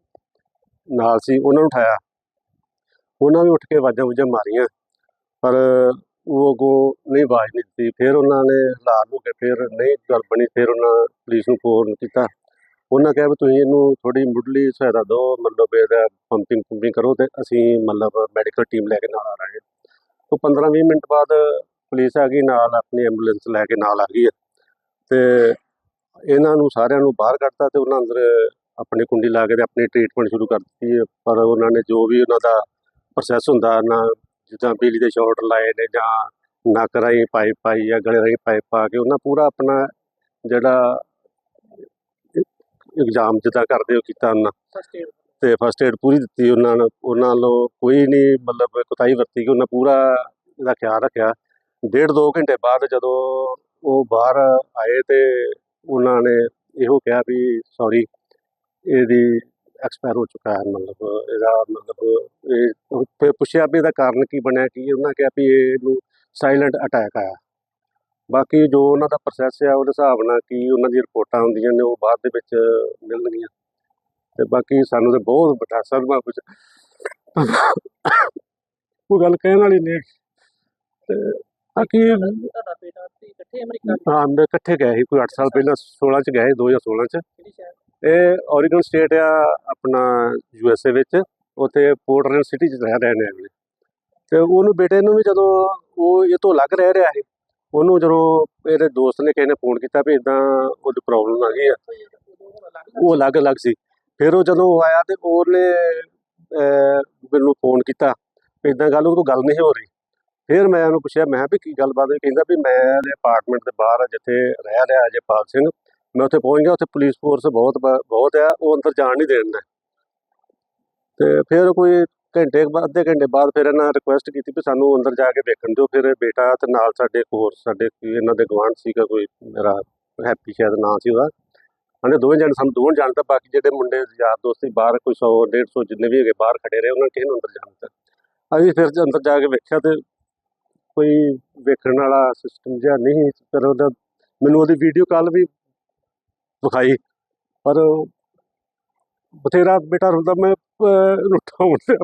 ਨਾਲ ਸੀ, ਉਹਨਾਂ ਨੂੰ ਉਠਾਇਆ। ਉਹਨਾਂ ਵੀ ਉੱਠ ਕੇ ਆਵਾਜ਼ਾਂ ਵੂਜ਼ਾਂ ਮਾਰੀਆਂ, ਪਰ ਉਹ ਅੱਗੋਂ ਨਹੀਂ ਆਵਾਜ਼ ਨਹੀਂ ਦਿੱਤੀ। ਫਿਰ ਉਹਨਾਂ ਨੇ ਹਾਲਾਤ ਹੋ ਕੇ ਫਿਰ ਨਹੀਂ ਗੱਲ ਬਣੀ, ਫਿਰ ਉਹਨਾਂ ਪੁਲਿਸ ਨੂੰ ਫੋਨ ਕੀਤਾ। ਉਹਨਾਂ ਕਿਹਾ ਵੀ ਤੁਸੀਂ ਇਹਨੂੰ ਥੋੜੀ ਮੁੱਢਲੀ ਸਹਾਇਤਾ ਦਿਓ, ਮਤਲਬ ਇਹਦਾ ਪੰਪਿੰਗ ਪੰਪਿੰਗ ਕਰੋ ਤੇ ਅਸੀਂ ਮਤਲਬ ਮੈਡੀਕਲ ਟੀਮ ਲੈ ਕੇ ਨਾਲ ਆ ਰਹੇ ਹਾਂ ਤੋਂ 15-20 ਮਿੰਟ ਬਾਅਦ ਪੁਲਿਸ ਆ ਗਈ ਨਾਲ ਆਪਣੀ ਐਂਬੂਲੈਂਸ ਲੈ ਕੇ ਨਾਲ ਆ ਗਈ ਹੈ। ਤੇ ਇਹਨਾਂ ਨੂੰ ਸਾਰਿਆਂ ਨੂੰ ਬਾਹਰ ਕੱਢਤਾ ਤੇ ਉਹਨਾਂ ਅੰਦਰ ਆਪਣੀ ਕੁੰਡੀ ਲਾ ਕੇ ਤੇ ਆਪਣੀ ਟ੍ਰੀਟਮੈਂਟ ਸ਼ੁਰੂ ਕਰ ਦਿੱਤੀ ਹੈ। ਪਰ ਉਹਨਾਂ ਨੇ ਜੋ ਵੀ ਉਹਨਾਂ ਦਾ ਪ੍ਰੋਸੈਸ ਹੁੰਦਾ ਨਾ ਜਿੱਦਾਂ ਬਿਜਲੀ ਦੇ ਸ਼ਾਰਟ ਲਾਏ ਨੇ ਜਾਂ ਨੱਕ ਰਾਹੀਂ ਪਾਈਪ ਪਾਈ ਜਾਂ ਗਲੇ ਰਾਹੀਂ ਪਾਈਪ ਪਾ ਕੇ ਉਹਨਾਂ ਪੂਰਾ ਆਪਣਾ ਜਿਹੜਾ ਇਗਜ਼ਾਮ ਜਿੱਦਾਂ ਕਰਦੇ ਹੋ ਕੀਤਾ ਉਹਨਾਂ। ਤੇ ਫਸਟ ਏਡ ਪੂਰੀ ਦਿੱਤੀ ਉਹਨਾਂ ਨੂੰ। ਉਹਨਾਂ ਵੱਲੋਂ ਕੋਈ ਨਹੀਂ ਮਤਲਬ ਕੁਤਾਈ ਵਰਤੀ ਕਿ ਉਹਨਾਂ ਪੂਰਾ ਇਹਦਾ ਖਿਆਲ ਰੱਖਿਆ। ਡੇਢ ਦੋ ਘੰਟੇ ਬਾਅਦ ਜਦੋਂ ਉਹ ਬਾਹਰ ਆਏ ਤੇ ਉਹਨਾਂ ਨੇ ਇਹੋ ਕਿਹਾ ਵੀ ਸੌਰੀ ਇਹਦੀ ਐਕਸਪਾਇਰ ਹੋ ਚੁੱਕਾ ਹੈ, ਮਤਲਬ ਇਹਦਾ ਮਤਲਬ ਇਹ ਫਿਰ ਪੁੱਛਿਆ ਵੀ ਇਹਦਾ ਕਾਰਨ ਕੀ ਬਣਿਆ, ਕੀ ਉਹਨਾਂ ਕਿਹਾ ਵੀ ਇਹਨੂੰ ਸਾਇਲੈਂਟ ਅਟੈਕ ਆਇਆ। ਬਾਕੀ ਜੋ ਉਹਨਾਂ ਦਾ ਪ੍ਰੋਸੈਸ ਆ, ਉਹਦੇ ਹਿਸਾਬ ਨਾਲ ਕੀ ਉਹਨਾਂ ਦੀਆਂ ਰਿਪੋਰਟਾਂ ਹੁੰਦੀਆਂ ਨੇ, ਉਹ ਬਾਅਦ ਦੇ ਵਿੱਚ ਮਿਲਣਗੀਆਂ। ਤੇ ਬਾਕੀ ਸਾਨੂੰ ਤੇ ਬਹੁਤ ਵੱਡਾ ਸਦਮਾ ਕੁਝ ਉਹ ਗੱਲ ਕਹਿਣ ਵਾਲੀ ਨਹੀਂ। ਤੇ ਬਾਕੀ ਤੁਹਾਡਾ ਬੇਟਾ ਤੇ ਇਕੱਠੇ ਅਮਰੀਕਾ ਹਾਂ ਮੈਂ ਇਕੱਠੇ ਗਏ ਸੀ ਕੋਈ 8 ਸਾਲ ਪਹਿਲਾਂ 16 ਚ ਗਏ 2016 ਚ। ਕਿਹੜੀ ਸ਼ਹਿਰ? ਇਹ ਓਰੀਗਨ ਸਟੇਟ ਆ ਆਪਣਾ ਯੂ ਐਸ ਏ ਵਿੱਚ। ਉੱਥੇ ਪੋਰਟਲੈਂਡ ਸਿਟੀ ਚ ਰਹਿ ਰਹੇ ਨੇ ਅਗਲੇ ਤੇ ਉਹਨੂੰ ਬੇਟੇ ਨੂੰ ਵੀ ਜਦੋਂ ਉਹ ਇਹ ਤੋਂ ਅਲੱਗ ਰਹਿ ਰਿਹਾ ਸੀ ਉਹਨੂੰ ਜਦੋਂ ਇਹਦੇ ਦੋਸਤ ਨੇ ਕਿਸੇ ਨੇ ਫੋਨ ਕੀਤਾ ਵੀ ਇਦਾਂ ਉਹਦੀ ਪ੍ਰੋਬਲਮ ਆ ਗਈ ਆ। ਉਹ ਅਲੱਗ ਅਲੱਗ ਸੀ। ਫਿਰ ਉਹ ਜਦੋਂ ਆਇਆ ਤੇ ਉਹਨੇ ਮੈਨੂੰ ਫੋਨ ਕੀਤਾ। ਵੀ ਇਦਾਂ ਗੱਲ ਉਹ ਤੋਂ ਗੱਲ ਨਹੀਂ ਹੋ ਰਹੀ। ਫਿਰ ਮੈਂ ਉਹਨੂੰ ਪੁੱਛਿਆ, ਮੈਂ ਵੀ ਕੀ ਗੱਲਬਾਤ ਹੈ ਕਹਿੰਦਾ ਵੀ ਮੈਂ ਇਹਦੇ ਅਪਾਰਟਮੈਂਟ ਦੇ ਬਾਹਰ ਜਿੱਥੇ ਰਹਿ ਰਿਹਾ ਅਜੇਪਾਲ ਸਿੰਘ। ਮੈਂ ਉੱਥੇ ਪਹੁੰਚ ਗਿਆ, ਉੱਥੇ ਪੁਲਿਸ ਫੋਰਸ ਬਹੁਤ ਬਹੁਤ ਆ, ਉਹ ਅੰਦਰ ਜਾਣ ਨਹੀਂ ਦੇਣ ਦਾ ਤੇ ਫਿਰ ਕੋਈ ਘੰਟੇ ਬਾਅਦ, ਅੱਧੇ ਘੰਟੇ ਬਾਅਦ ਫਿਰ ਇਹਨਾਂ ਰਿਕੁਐਸਟ ਕੀਤੀ ਵੀ ਸਾਨੂੰ ਅੰਦਰ ਜਾ ਕੇ ਵੇਖਣ ਦਿਓ। ਫਿਰ ਬੇਟਾ ਤੇ ਨਾਲ ਸਾਡੇ ਹੋਰ, ਸਾਡੇ ਕੋਈ ਇਹਨਾਂ ਦੇ ਗਵਾਂਢ ਸੀਗਾ, ਕੋਈ ਮੇਰਾ ਹੈਪੀ ਸ਼ਾਇਦ ਨਾਂ ਸੀ ਉਹਦਾ। ਉਹਨੇ ਦੋਵੇਂ ਜਣ ਸਾਨੂੰ, ਦੋਵੇਂ ਜਾਣ ਤਾਂ ਬਾਕੀ ਜਿਹੜੇ ਮੁੰਡੇ ਯਾਰ ਦੋਸਤ ਸੀ, ਬਾਹਰ ਕੋਈ 100 150 ਜਿੰਨੇ ਵੀ ਹੈਗੇ, ਬਾਹਰ ਖੜੇ ਰਹੇ, ਉਹਨਾਂ ਨੇ ਕਿਸੇ ਨੂੰ ਅੰਦਰ ਜਾਣ ਦਿੱਤਾ। ਅਸੀਂ ਫਿਰ ਅੰਦਰ ਜਾ ਕੇ ਵੇਖਿਆ ਤੇ ਕੋਈ ਵੇਖਣ ਵਾਲਾ ਸਿਸਟਮ ਜਿਹਾ ਨਹੀਂ ਪਰ ਉਹਦਾ ਮੈਨੂੰ ਉਹਦੀ ਵੀਡੀਓ ਕਾਲ ਵੀ ਵਿਖਾਈ। ਪਰ ਬਥੇਰਾ ਬੇਟਾ ਹੁੰਦਾ ਮੈਂ ਅਹ, ਉਠਾਉਣ ਤੇ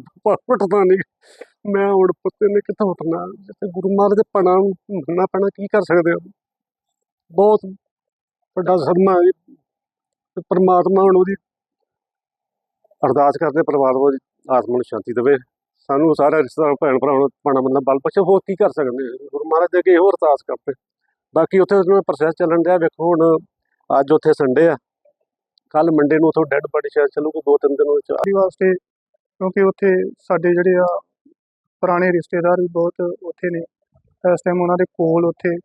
ਉੱਠਦਾ ਨਹੀਂ ਮੈਂ ਹੁਣ ਪੁੱਤੇ ਨੇ ਕਿੱਥੋਂ ਉੱਠਣਾ? ਜਿੱਥੇ ਗੁਰੂ ਮਹਾਰਾਜ ਦੇ ਪਣਾ ਮੰਨਣਾ ਪੈਣਾ ਕੀ ਕਰ ਸਕਦੇ ਹੋ ਬਹੁਤ ਵੱਡਾ ਸਦਮਾ ਹੈ ਤੇ ਪ੍ਰਮਾਤਮਾ ਹੁਣ ਉਹਦੀ ਅਰਦਾਸ ਕਰਦੇ ਪਰਮਾਤਮਾ ਉਹਦੀ ਆਤਮਾ ਨੂੰ ਸ਼ਾਂਤੀ ਦੇਵੇ। ਸਾਨੂੰ ਸਾਰੇ ਰਿਸ਼ਤੇਦਾਰ ਭੈਣ ਭਰਾਵਾਂ ਨੂੰ ਪਾਣਾ ਬੰਨਾ ਬਲ ਪਛੇ ਹੋਰ ਕੀ ਕਰ ਸਕਦੇ ਗੁਰੂ ਮਹਾਰਾਜ ਦੇ ਅੱਗੇ ਹੋਰ ਅਰਦਾਸ ਕਰਦੇ। ਬਾਕੀ ਉੱਥੇ ਉਹਨਾਂ ਪ੍ਰੋਸੈਸ ਚੱਲਣ ਡਿਆ, ਵੇਖੋ ਹੁਣ ਅੱਜ ਉੱਥੇ ਸੰਡੇ ਆ। ਕੱਲ ਮੰਡੇ ਨੂੰ ਉਥੋਂ ਡੈੱਡ ਬਾਡੀ ਸ਼ਾਇਦ ਚੱਲੂਗੀ, ਦੋ ਤਿੰਨ ਦਿਨ ਵਿੱਚ। ਪਾਰਟੀ ਵਾਸਤੇ ਕਿਉਂਕਿ ਉੱਥੇ ਸਾਡੇ ਜਿਹੜੇ ਆ ਪੁਰਾਣੇ ਰਿਸ਼ਤੇਦਾਰ ਵੀ ਬਹੁਤ ਉੱਥੇ ਨੇ। ਇਸ ਟਾਈਮ ਉਹਨਾਂ ਦੇ ਕੋਲ ਉੱਥੇ,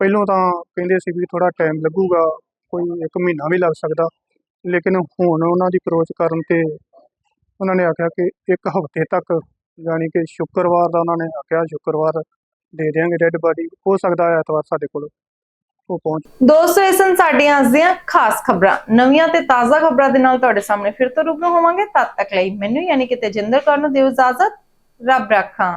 ਪਹਿਲੋਂ ਤਾਂ ਕਹਿੰਦੇ ਸੀ ਵੀ ਥੋੜਾ ਟਾਈਮ ਲੱਗੂਗਾ, ਕੋਈ ਇੱਕ ਮਹੀਨਾ ਵੀ ਲੱਗ ਸਕਦਾ। ਲੇਕਿਨ ਹੁਣ ਉਹਨਾਂ ਦੀ ਅਪਰੋਚ ਕਰਨ ਤੇ ਉਹਨਾਂ ਨੇ ਆਖਿਆ ਕਿ ਇੱਕ ਹਫ਼ਤੇ ਤੱਕ ਯਾਨੀ ਕਿ ਸ਼ੁੱਕਰਵਾਰ ਦਾ ਉਹਨਾਂ ਨੇ ਆਖਿਆ, ਸ਼ੁੱਕਰਵਾਰ ਦੇ ਦੇਵਾਂਗੇ ਡੈੱਡ ਬਾਡੀ ਹੋ ਸਕਦਾ ਹੈ ਐਤਵਾਰ ਸਾਡੇ ਕੋਲ ਉਹ ਪਹੁੰਚ ਦੋਸਤੋ, ਇਹ ਸਨ ਸਾਡੀਆਂ ਅੱਜ ਦੀਆਂ ਖਾਸ ਖਬਰਾਂ। ਨਵੀਆਂ ਤੇ ਤਾਜ਼ਾ ਖਬਰਾਂ ਦੇ ਨਾਲ ਤੁਹਾਡੇ ਸਾਹਮਣੇ ਫਿਰ ਤੋਂ ਰੂਬਰੂ ਹੋਵਾਂਗੇ। ਤਦ ਤੱਕ ਲਈ ਮੈਨੂੰ ਯਾਨੀ ਕਿ ਤੇਜਿੰਦਰ ਕੌਰ ਨੂੰ ਦਿਓ ਇਜਾਜ਼ਤ। ਰੱਬ ਰਾਖਾ।